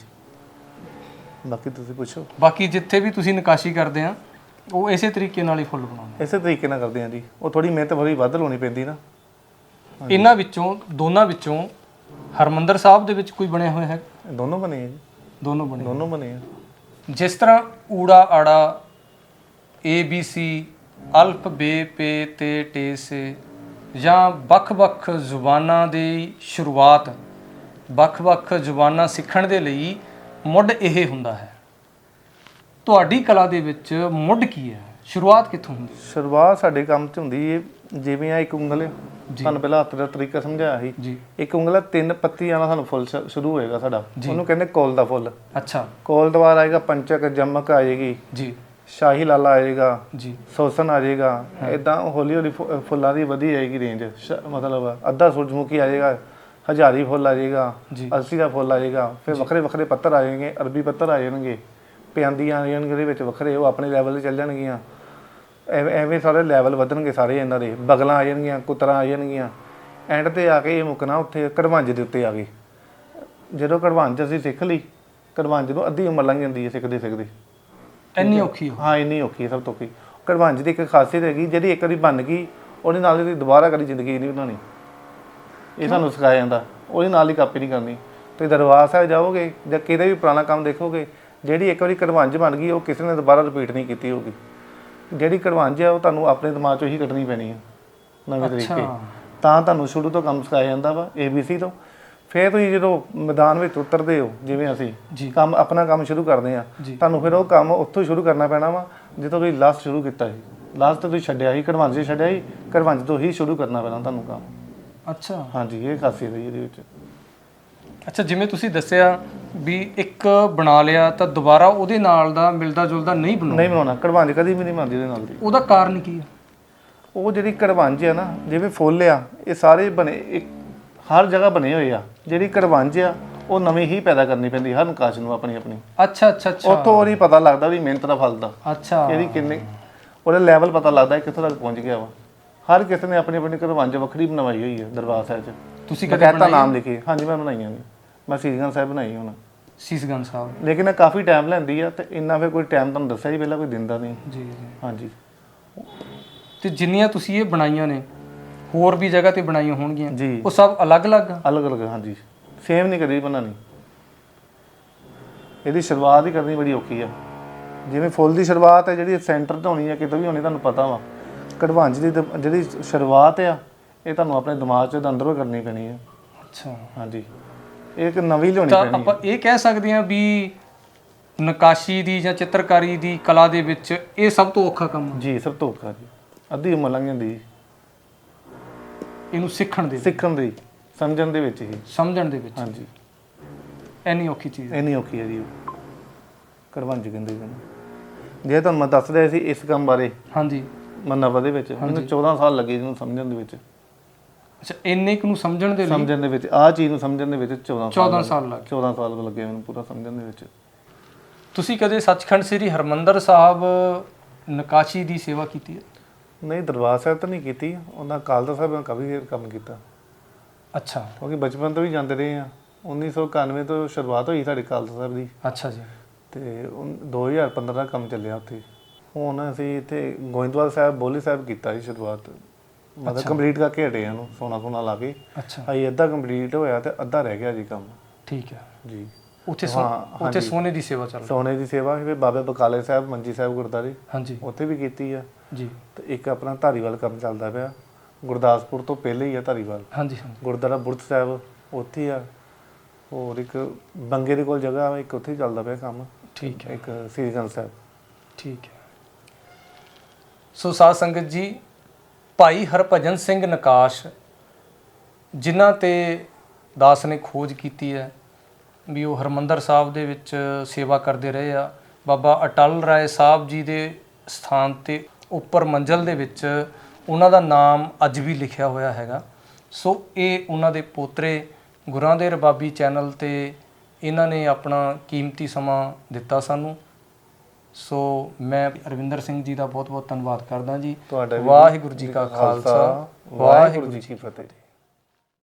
ਬਾਕੀ ਤੁਸੀਂ ਪੁੱਛੋ। ਬਾਕੀ ਜਿੱਥੇ ਵੀ ਤੁਸੀਂ ਨਕਾਸ਼ੀ ਕਰਦੇ ਆ ਉਹ ਇਸੇ ਤਰੀਕੇ ਨਾਲ ਹੀ ਫੁੱਲ ਬਣਾਉਂਦੇ ਇਸੇ ਤਰੀਕੇ ਨਾਲ ਕਰਦੇ ਹਾਂ ਜੀ। ਉਹ ਥੋੜੀ ਮਿਹਨਤ ਬੜੀ ਵੱਧ ਲਾਉਣੀ ਪੈਂਦੀ ਨਾ। ਆ। ਇਹਨਾਂ ਵਿੱਚੋਂ ਦੋਨਾਂ ਵਿੱਚੋਂ ਹਰਮੰਦਰ ਸਾਹਿਬ ਦੇ ਵਿੱਚ ਕੋਈ ਬਣਿਆ ਹੋਇਆ ਹੈ? ਦੋਨੋਂ ਬਣੇ ਆ ਜੀ। ਦੋਨੋਂ ਬਣੇ ਦੋਨੋਂ ਬਣੇ ਆ। ਜਿਸ ਤਰ੍ਹਾਂ ਊੜਾ ਆੜਾ ਏ ਬੀ ਸੀ ਅਲਫ ਬੇ, ਪੇ, ਤੇ, ਟੇ, ਸੇ, ਜਾਂ ਵੱਖ-ਵੱਖ ਜ਼ੁਬਾਨਾਂ ਦੀ ਸ਼ੁਰੂਆਤ ਵੱਖ-ਵੱਖ ਜ਼ੁਬਾਨਾਂ ਸਿੱਖਣ ਦੇ ਲਈ ਮੁੱਢ ਇਹ ਹੁੰਦਾ ਹੈ। ਤੁਹਾਡੀ ਕਲਾ ਦੇ ਵਿੱਚ ਮੁੱਢ ਕੀ ਹੈ? ਸ਼ੁਰੂਆਤ ਕਿੱਥੋਂ ਹੁੰਦੀ ਸ਼ੁਰੂਆਤ ਸਾਡੇ ਕੰਮ 'ਚ ਹੁੰਦੀ ਹੈ ਜਿਵੇਂ ਆ ਇੱਕ ਉਂਗਲ ਤੁਹਾਨੂੰ ਪਹਿਲਾਂ ਹੱਥ ਦਾ ਤਰੀਕਾ ਸਮਝਾਇਆ ਸੀ। ਇੱਕ ਉਂਗਲ ਆ, ਤਿੰਨ ਪੱਤੀਆਂ ਨਾਲ ਸਾਨੂੰ ਫੁੱਲ ਸ਼ੁਰੂ ਹੋਏਗਾ ਸਾਡਾ। ਉਹਨੂੰ ਕਹਿੰਦੇ ਕੋਲ ਦਾ ਫੁੱਲ। ਅੱਛਾ। ਕੋਲ ਬਾਅਦ ਆਏਗਾ ਪੰਚਕ ਜਮਕ ਆਏਗੀ ਜੀ। ਸ਼ਾਹੀ ਲਾਲਾ ਆਏਗਾ ਜੀ। ਸੋਸਨ ਆ ਜਾਏਗਾ ਇਦਾਂ ਹੌਲੀ ਹੌਲੀ ਫੁੱਲਾਂ ਦੀ ਵਧੀ ਜਾਏਗੀ ਰੇਂਜ। ਮਤਲਬ ਅੱਧਾ ਸੂਰਜਮੁਖੀ ਆ ਜਾਏਗਾ ਹਜ਼ਾਰੀ ਫੁੱਲ ਆ ਜਾਏਗਾ। ਅਲਸੀ ਦਾ ਫੁੱਲ ਆ ਜਾਏਗਾ ਫਿਰ ਵੱਖਰੇ ਵੱਖਰੇ ਪੱਤਰ ਆ ਜਾਣਗੇ ਅਰਬੀ ਪੱਤਰ ਆ ਜਾਣਗੇ। ਪਿਆਂਦੀਆਂ ਆ ਜਾਣਗੇ ਉਹਦੇ ਵਿੱਚ ਵੱਖਰੇ ਉਹ ਆਪਣੇ ਲੈਵਲ ਤੇ ਚੱਲ ਜਾਣਗੀਆਂ। ਐਵੇਂ ਐਵੇਂ ਸਾਰੇ ਲੈਵਲ ਵਧਣਗੇ ਸਾਰੇ ਇਹਨਾਂ ਦੇ। ਬਗਲਾਂ ਆ ਜਾਣਗੀਆਂ ਕੁਤਰਾਂ ਆ ਜਾਣਗੀਆਂ। ਐਂਡ ਤੇ ਆ ਕੇ ਇਹ ਮੁਕਣਾ ਉੱਥੇ ਕੜਵੰਜ ਦੇ ਉੱਤੇ ਆ ਗਈ ਜਦੋਂ ਕੜਵੰਜ ਅਸੀਂ ਸਿੱਖ ਲਈ ਕੜਵੰਜ ਨੂੰ ਅੱਧੀ ਉਮਰ ਲੰਘ ਜਾਂਦੀ ਹੈ ਸਿੱਖਦੇ ਸਿੱਖਦੇ। ਇੰਨੀ ਔਖੀ ਹੋ ਇੰਨੀ ਔਖੀ ਹੈ ਸਭ ਤੋਂ ਔਖੀ। ਕੜਵੰਜ ਦੀ ਇੱਕ ਖਾਸੀਅਤ ਹੈਗੀ ਜਿਹੜੀ ਇੱਕ ਵਾਰੀ ਬਣ ਗਈ ਉਹਦੇ ਨਾਲ ਇਹਦੀ ਦੁਬਾਰਾ ਕਦੀ ਜ਼ਿੰਦਗੀ ਨਹੀਂ ਬਣਾਉਣੀ। ਇਹ ਸਾਨੂੰ ਸਿਖਾਇਆ ਜਾਂਦਾ। ਉਹਦੇ ਨਾਲ ਹੀ ਕਾਪੀ ਨਹੀਂ ਕਰਨੀ। ਤੁਸੀਂ ਦਰਬਾਰ ਸਾਹਿਬ ਜਾਓਗੇ ਜਾਂ ਕਿਤੇ ਵੀ ਪੁਰਾਣਾ ਕੰਮ ਦੇਖੋਗੇ ਜਿਹੜੀ ਇੱਕ ਵਾਰੀ ਕੜਵੰਜ ਬਣ ਗਈ ਉਹ ਕਿਸੇ ਨੇ ਦੁਬਾਰਾ ਰਿਪੀਟ ਨਹੀਂ ਕੀਤੀ ਹੋਊਗੀ। ਜਿਹੜੀ ਕੜਵੰਜ ਹੈ ਉਹ ਤੁਹਾਨੂੰ ਆਪਣੇ ਦਿਮਾਗ ਚੋਂ ਹੀ ਕੱਢਣੀ ਪੈਣੀ ਹੈ ਨਵੇਂ ਤਰੀਕੇ। ਤਾਂ ਤੁਹਾਨੂੰ ਸ਼ੁਰੂ ਤੋਂ ਕੰਮ ਸਿਖਾਇਆ ਜਾਂਦਾ ਵਾ ABC ਤੋਂ। ਫਿਰ ਤੁਸੀਂ ਜਦੋਂ ਮੈਦਾਨ ਵਿੱਚ ਉਤਰਦੇ ਹੋ ਜਿਵੇਂ ਅਸੀਂ ਕੰਮ ਆਪਣਾ ਕੰਮ ਸ਼ੁਰੂ ਕਰਦੇ ਆ। ਤੁਹਾਨੂੰ ਫਿਰ ਉਹ ਕੰਮ ਉੱਥੋਂ ਸ਼ੁਰੂ ਕਰਨਾ ਪੈਣਾ ਵਾ ਜਿੱਥੋਂ ਤੁਸੀਂ ਲਾਸਟ ਸ਼ੁਰੂ ਕੀਤਾ ਸੀ। ਲਾਸਟ ਤੁਸੀਂ ਛੱਡਿਆ ਸੀ ਕੜਵੰਜ 'ਚ ਛੱਡਿਆ ਸੀ ਕੜਵੰਜ ਤੋਂ ਹੀ ਸ਼ੁਰੂ ਕਰਨਾ ਪੈਣਾ ਤੁਹਾਨੂੰ ਕੰਮ। ਅੱਛਾ। ਹਾਂਜੀ ਇਹ ਖਾਸੀਅਤ ਹੈ ਇਹਦੇ ਵਿੱਚ। ਅੱਛਾ ਜਿਵੇਂ ਤੁਸੀਂ ਦੱਸਿਆ ਵੀ ਇੱਕ ਬਣਾ ਲਿਆ ਤਾਂ ਦੁਬਾਰਾ ਉਹਦੇ ਨਾਲ ਦਾ ਮਿਲਦਾ ਜੁਲਦਾ ਨਹੀਂ ਬਣਾਉਣਾ। ਨਹੀਂ ਬਣਾਉਣਾ ਕੜਵੰਜ ਕਦੀ ਵੀ ਨਹੀਂ ਬਣਦੀ ਉਹਦੇ ਨਾਲ ਦੀ। ਉਹਦਾ ਕਾਰਨ ਕੀ ਹੈ ਉਹ ਜਿਹੜੀ ਕੜਵੰਜ ਹੈ ਨਾ ਜਿਵੇਂ ਫੁੱਲ ਆ ਇਹ ਸਾਰੇ ਬਣੇ ਇੱਕ ਹਰ ਜਗ੍ਹਾ ਬਣੇ ਹੋਏ ਆ। ਜਿਹੜੀ ਕੜਵੰਜ ਆ ਉਹ ਨਵੀਂ ਹੀ ਪੈਦਾ ਕਰਨੀ ਪੈਂਦੀ ਹਰ ਨਕਾਸ਼ ਨੂੰ ਆਪਣੀ ਆਪਣੀ। ਅੱਛਾ ਅੱਛਾ ਅੱਛਾ। ਉੱਥੋਂ ਉਹਦੀ ਪਤਾ ਲੱਗਦਾ ਵੀ ਮਿਹਨਤ ਦਾ ਫਲ ਦਾ। ਅੱਛਾ। ਇਹਦੀ ਕਿੰਨੇ ਉਹਦਾ ਲੈਵਲ ਪਤਾ ਲੱਗਦਾ ਕਿੱਥੋਂ ਤੱਕ ਪਹੁੰਚ ਗਿਆ ਵਾ। ਹਰ ਕਿਸੇ ਨੇ ਆਪਣੀ ਆਪਣੀ ਕੜਵੰਜ ਵੱਖਰੀ ਬਣਵਾਈ ਹੋਈ ਹੈ ਦਰਬਾਰ ਸਾਹਿਬ 'ਚ। ਤੁਸੀਂ ਕਦੇ ਬਕਾਇਦਾ ਨਾਮ ਲਿਖੇ। ਹਾਂਜੀ ਮੈਂ ਬਣਾਈਆਂ ਨੇ। ਮੈਂ ਸੀਸਗੰਜ ਸਾਹਿਬ ਬਣਾਈ ਹੁਣ। ਸੀਸਗੰਜ ਸਾਹਿਬ। ਲੇਕਿਨ ਇਹ ਕਾਫੀ ਟਾਈਮ ਲੈਂਦੀ ਆ ਤੇ ਇੰਨਾ ਫਿਰ ਕੋਈ ਟਾਈਮ ਤੁਹਾਨੂੰ ਦੱਸਿਆ ਹੀ ਪਹਿਲਾਂ ਕੋਈ ਦਿੰਦਾ ਨਹੀਂ। ਜੀ ਜੀ। ਹਾਂਜੀ। ਤੇ ਜਿੰਨੀਆਂ ਤੁਸੀਂ ਇਹ ਬਣਾਈਆਂ ਨੇ ਹੋਰ ਵੀ ਜਗ੍ਹਾ ਤੇ ਬਣਾਈਆਂ ਹੋਣਗੀਆਂ ਜੀ। ਉਹ ਸਭ ਅਲੱਗ-ਅਲੱਗ ਆ? ਅਲੱਗ ਅਲੱਗ ਹਾਂਜੀ। ਸੇਮ ਨਹੀਂ ਕਦੀ ਬਣਾਣੀ ਇਹਦੀ ਸ਼ੁਰੂਆਤ ਹੀ ਕਰਨੀ ਬੜੀ ਔਖੀ ਆ। ਜਿਵੇਂ ਫੁੱਲ ਦੀ ਸ਼ੁਰੂਆਤ ਹੈ ਜਿਹੜੀ ਸੈਂਟਰ ਤੋਂ ਹੋਣੀ ਹੈ ਕਿਤੋਂ ਵੀ ਹੋਣੀ ਤੁਹਾਨੂੰ ਪਤਾ ਵਾ। ਕਢਵਾਂਜ ਦੀ ਦ- ਜਿਹੜੀ ਸ਼ੁਰੂਆਤ ਆ ਇਹ ਤੁਹਾਨੂੰ ਆਪਣੇ ਦਿਮਾਗ 'ਚ ਅੰਦਰੋਂ ਕਰਨੀ ਪੈਣੀ ਹੈ ਅੱਛਾ। ਹਾਂਜੀ। ਇੱਕ ਨਵੀਂ ਲਿਆਉਣੀ ਤਾਂ ਪੈਣੀ ਆਪਾਂ ਇਹ ਕਹਿ ਸਕਦੇ ਹਾਂ ਵੀ ਨਕਾਸ਼ੀ ਦੀ ਜਾਂ ਚਿੱਤਰਕਾਰੀ ਦੀ ਕਲਾ ਦੇ ਵਿੱਚ ਇਹ ਸਭ ਤੋਂ ਔਖਾ ਕੰਮ ਜੀ ਸਭ ਤੋਂ ਔਖਾ ਜੀ। ਅੱਧੀ ਉਮਰ ਲੰਘ ਜਾਂਦੀ ਜੀ। ਇਹਨੂੰ ਸਿੱਖਣ ਦੇ ਵਿੱਚ, ਸਿੱਖਣ ਦੀ ਸਮਝਣ ਦੇ ਵਿੱਚ ਹੀ। ਸਮਝਣ ਦੇ ਵਿੱਚ। ਹਾਂਜੀ। ਇੰਨੀ ਔਖੀ ਚੀਜ਼ ਹੈ ਇੰਨੀ ਔਖੀ ਹੈ ਜੀ। ਕੜਵੰਜ ਕਹਿੰਦੇ ਜੀ ਜੇ ਤੁਹਾਨੂੰ ਮੈਂ ਦੱਸ ਰਿਹਾ ਸੀ ਇਸ ਕੰਮ ਬਾਰੇ ਹਾਂਜੀ। ਮਨਵਾ ਦੇ ਵਿੱਚ ਮੈਨੂੰ 14 ਸਾਲ ਲੱਗੇ ਇਹਨੂੰ ਸਮਝਣ ਦੇ ਵਿੱਚ। ਅੱਛਾ ਇੰਨੇ ਕੁ ਨੂੰ ਸਮਝਣ ਦੇ ਲਈ? ਸਮਝਣ ਦੇ ਵਿੱਚ ਆਹ ਚੀਜ਼ ਨੂੰ ਸਮਝਣ ਦੇ ਵਿੱਚ 14 ਸਾਲ 14 ਸਾਲ ਲੱਗ 14 ਸਾਲ ਲੱਗੇ ਮੈਨੂੰ ਪੂਰਾ ਸਮਝਣ ਦੇ ਵਿੱਚ। ਤੁਸੀਂ ਕਦੇ ਸੱਚਖੰਡ ਸ੍ਰੀ ਹਰਮੰਦਰ ਸਾਹਿਬ ਨਕਾਸ਼ੀ ਦੀ ਸੇਵਾ ਕੀਤੀ ਹੈ? ਨਹੀਂ ਦਰਬਾਰ ਸਾਹਿਬ ਤਾਂ ਨਹੀਂ ਕੀਤੀ। ਉਹਨਾਂ ਕਾਲਦਾ ਸਾਹਿਬ ਨਾਲ ਕਾਫੀ ਦੇਰ ਕੰਮ ਕੀਤਾ। ਅੱਛਾ। ਕਿਉਂਕਿ ਬਚਪਨ ਤੋਂ ਹੀ ਜਾਂਦੇ ਰਹੇ ਆ 1991 ਤੋਂ ਸ਼ੁਰੂਆਤ ਹੋਈ ਸਾਡੇ ਕਾਲਦਾ ਸਾਹਿਬ ਦੀ। ਅੱਛਾ ਜੀ। ਤੇ ਉਨ- 2015 ਦਾ ਕੰਮ ਚੱਲਿਆ ਉੱਥੇ। ਹੁਣ ਅਸੀਂ ਇੱਥੇ ਗੋਇੰਦਵਾਲ ਸਾਹਿਬ ਬੋਲੀ ਸਾਹਿਬ ਕੀਤਾ ਜੀ ਸ਼ੁਰੂਆਤ। ਮਤਲਬ ਕੰਪਲੀਟ ਕਰਕੇ ਹਟੇ ਆ ਨੂੰ ਸੋਨਾ ਸੋਨਾ ਲਾ ਕੇ। ਅੱਛਾ। ਅਈ ਅੱਧਾ ਕੰਪਲੀਟ ਹੋਇਆ ਤੇ ਅੱਧਾ ਰਹਿ ਗਿਆ ਜੀ ਕੰਮ। ਠੀਕ ਹੈ। ਜੀ। ਉੱਥੇ ਸੋ- ਹਾਂ, ਉੱਥੇ ਹਾਂਜੀ। ਸੋਨੇ ਦੀ ਸੇਵਾ ਚੱਲ ਰਹੀ ਸੋਨੇ ਦੀ ਸੇਵਾ ਫਿਰ ਬਾਬੇ ਬਕਾਲੇ ਸਾਹਿਬ ਮੰਜੀ ਸਾਹਿਬ ਗੁਰਦਾਰੇ ਹਾਂਜੀ। ਉੱਥੇ ਵੀ ਕੀਤੀ ਆ। ਜੀ। ਤੇ ਇੱਕ ਆਪਣਾ ਧਾਰੀਵਾਲ ਕੰਮ ਚੱਲਦਾ ਪਿਆ। ਗੁਰਦਾਸਪੁਰ ਤੋਂ ਪਹਿਲੇ ਹੀ ਆ ਧਾਰੀਵਾਲ। ਹਾਂਜੀ ਹਾਂਜੀ। ਗੁਰਦੁਆਰਾ ਬੁਰਜ ਸਾਹਿਬ ਉੱਥੇ ਆ। ਹੋਰ ਇੱਕ ਬੰਗੇ ਦੇ ਕੋਲ ਜਗ੍ਹਾ ਵਾ ਇੱਕ ਉੱਥੇ ਹੀ ਚੱਲਦਾ ਪਿਆ ਕੰਮ। ਠੀਕ ਹੈ। ਇੱਕ ਸ੍ਰੀਗੰਜ ਸਾਹਿਬ। ਠੀਕ ਹੈ। ਸੋ ਸਾਧ ਸੰਗਤ ਜੀ ਭਾਈ ਹਰਭਜਨ ਸਿੰਘ ਨਕਾਸ਼, ਜਿਨ੍ਹਾਂ ਤੇ ਦਾਸ ਨੇ ਖੋਜ ਕੀਤੀ ਹੈ ਵੀ ਉਹ ਹਰਮੰਦਰ ਸਾਹਿਬ ਦੇ ਵਿੱਚ ਸੇਵਾ ਕਰਦੇ ਰਹੇ ਆ। ਬਾਬਾ ਅਟਲ ਰਾਏ ਸਾਹਿਬ ਜੀ ਦੇ ਸਥਾਨ ਤੇ ਉੱਪਰ ਮੰਜ਼ਲ ਦੇ ਵਿੱਚ ਉਹਨਾਂ ਦਾ ਨਾਮ ਅੱਜ ਵੀ ਲਿਖਿਆ ਹੋਇਆ ਹੈਗਾ। ਸੋ ਇਹ ਉਹਨਾਂ ਦੇ ਪੋਤਰੇ ਗੁਰਾਂ ਦੇ ਰਬਾਬੀ ਚੈਨਲ ਤੇ ਇਹਨਾਂ ਨੇ ਆਪਣਾ ਕੀਮਤੀ ਸਮਾਂ ਦਿੱਤਾ ਸਾਨੂੰ। ਸੋ ਮੈਂ ਅਰਵਿੰਦਰ ਸਿੰਘ ਜੀ ਦਾ ਬਹੁਤ ਬਹੁਤ ਧੰਨਵਾਦ ਕਰਦਾ ਜੀ। ਤੁਹਾਡਾ ਵੀ ਵਾਹਿਗੁਰੂ ਜੀ ਕਾ ਖਾਲਸਾ ਵਾਹਿਗੁਰੂ ਜੀ ਕੀ ਫਤਿਹ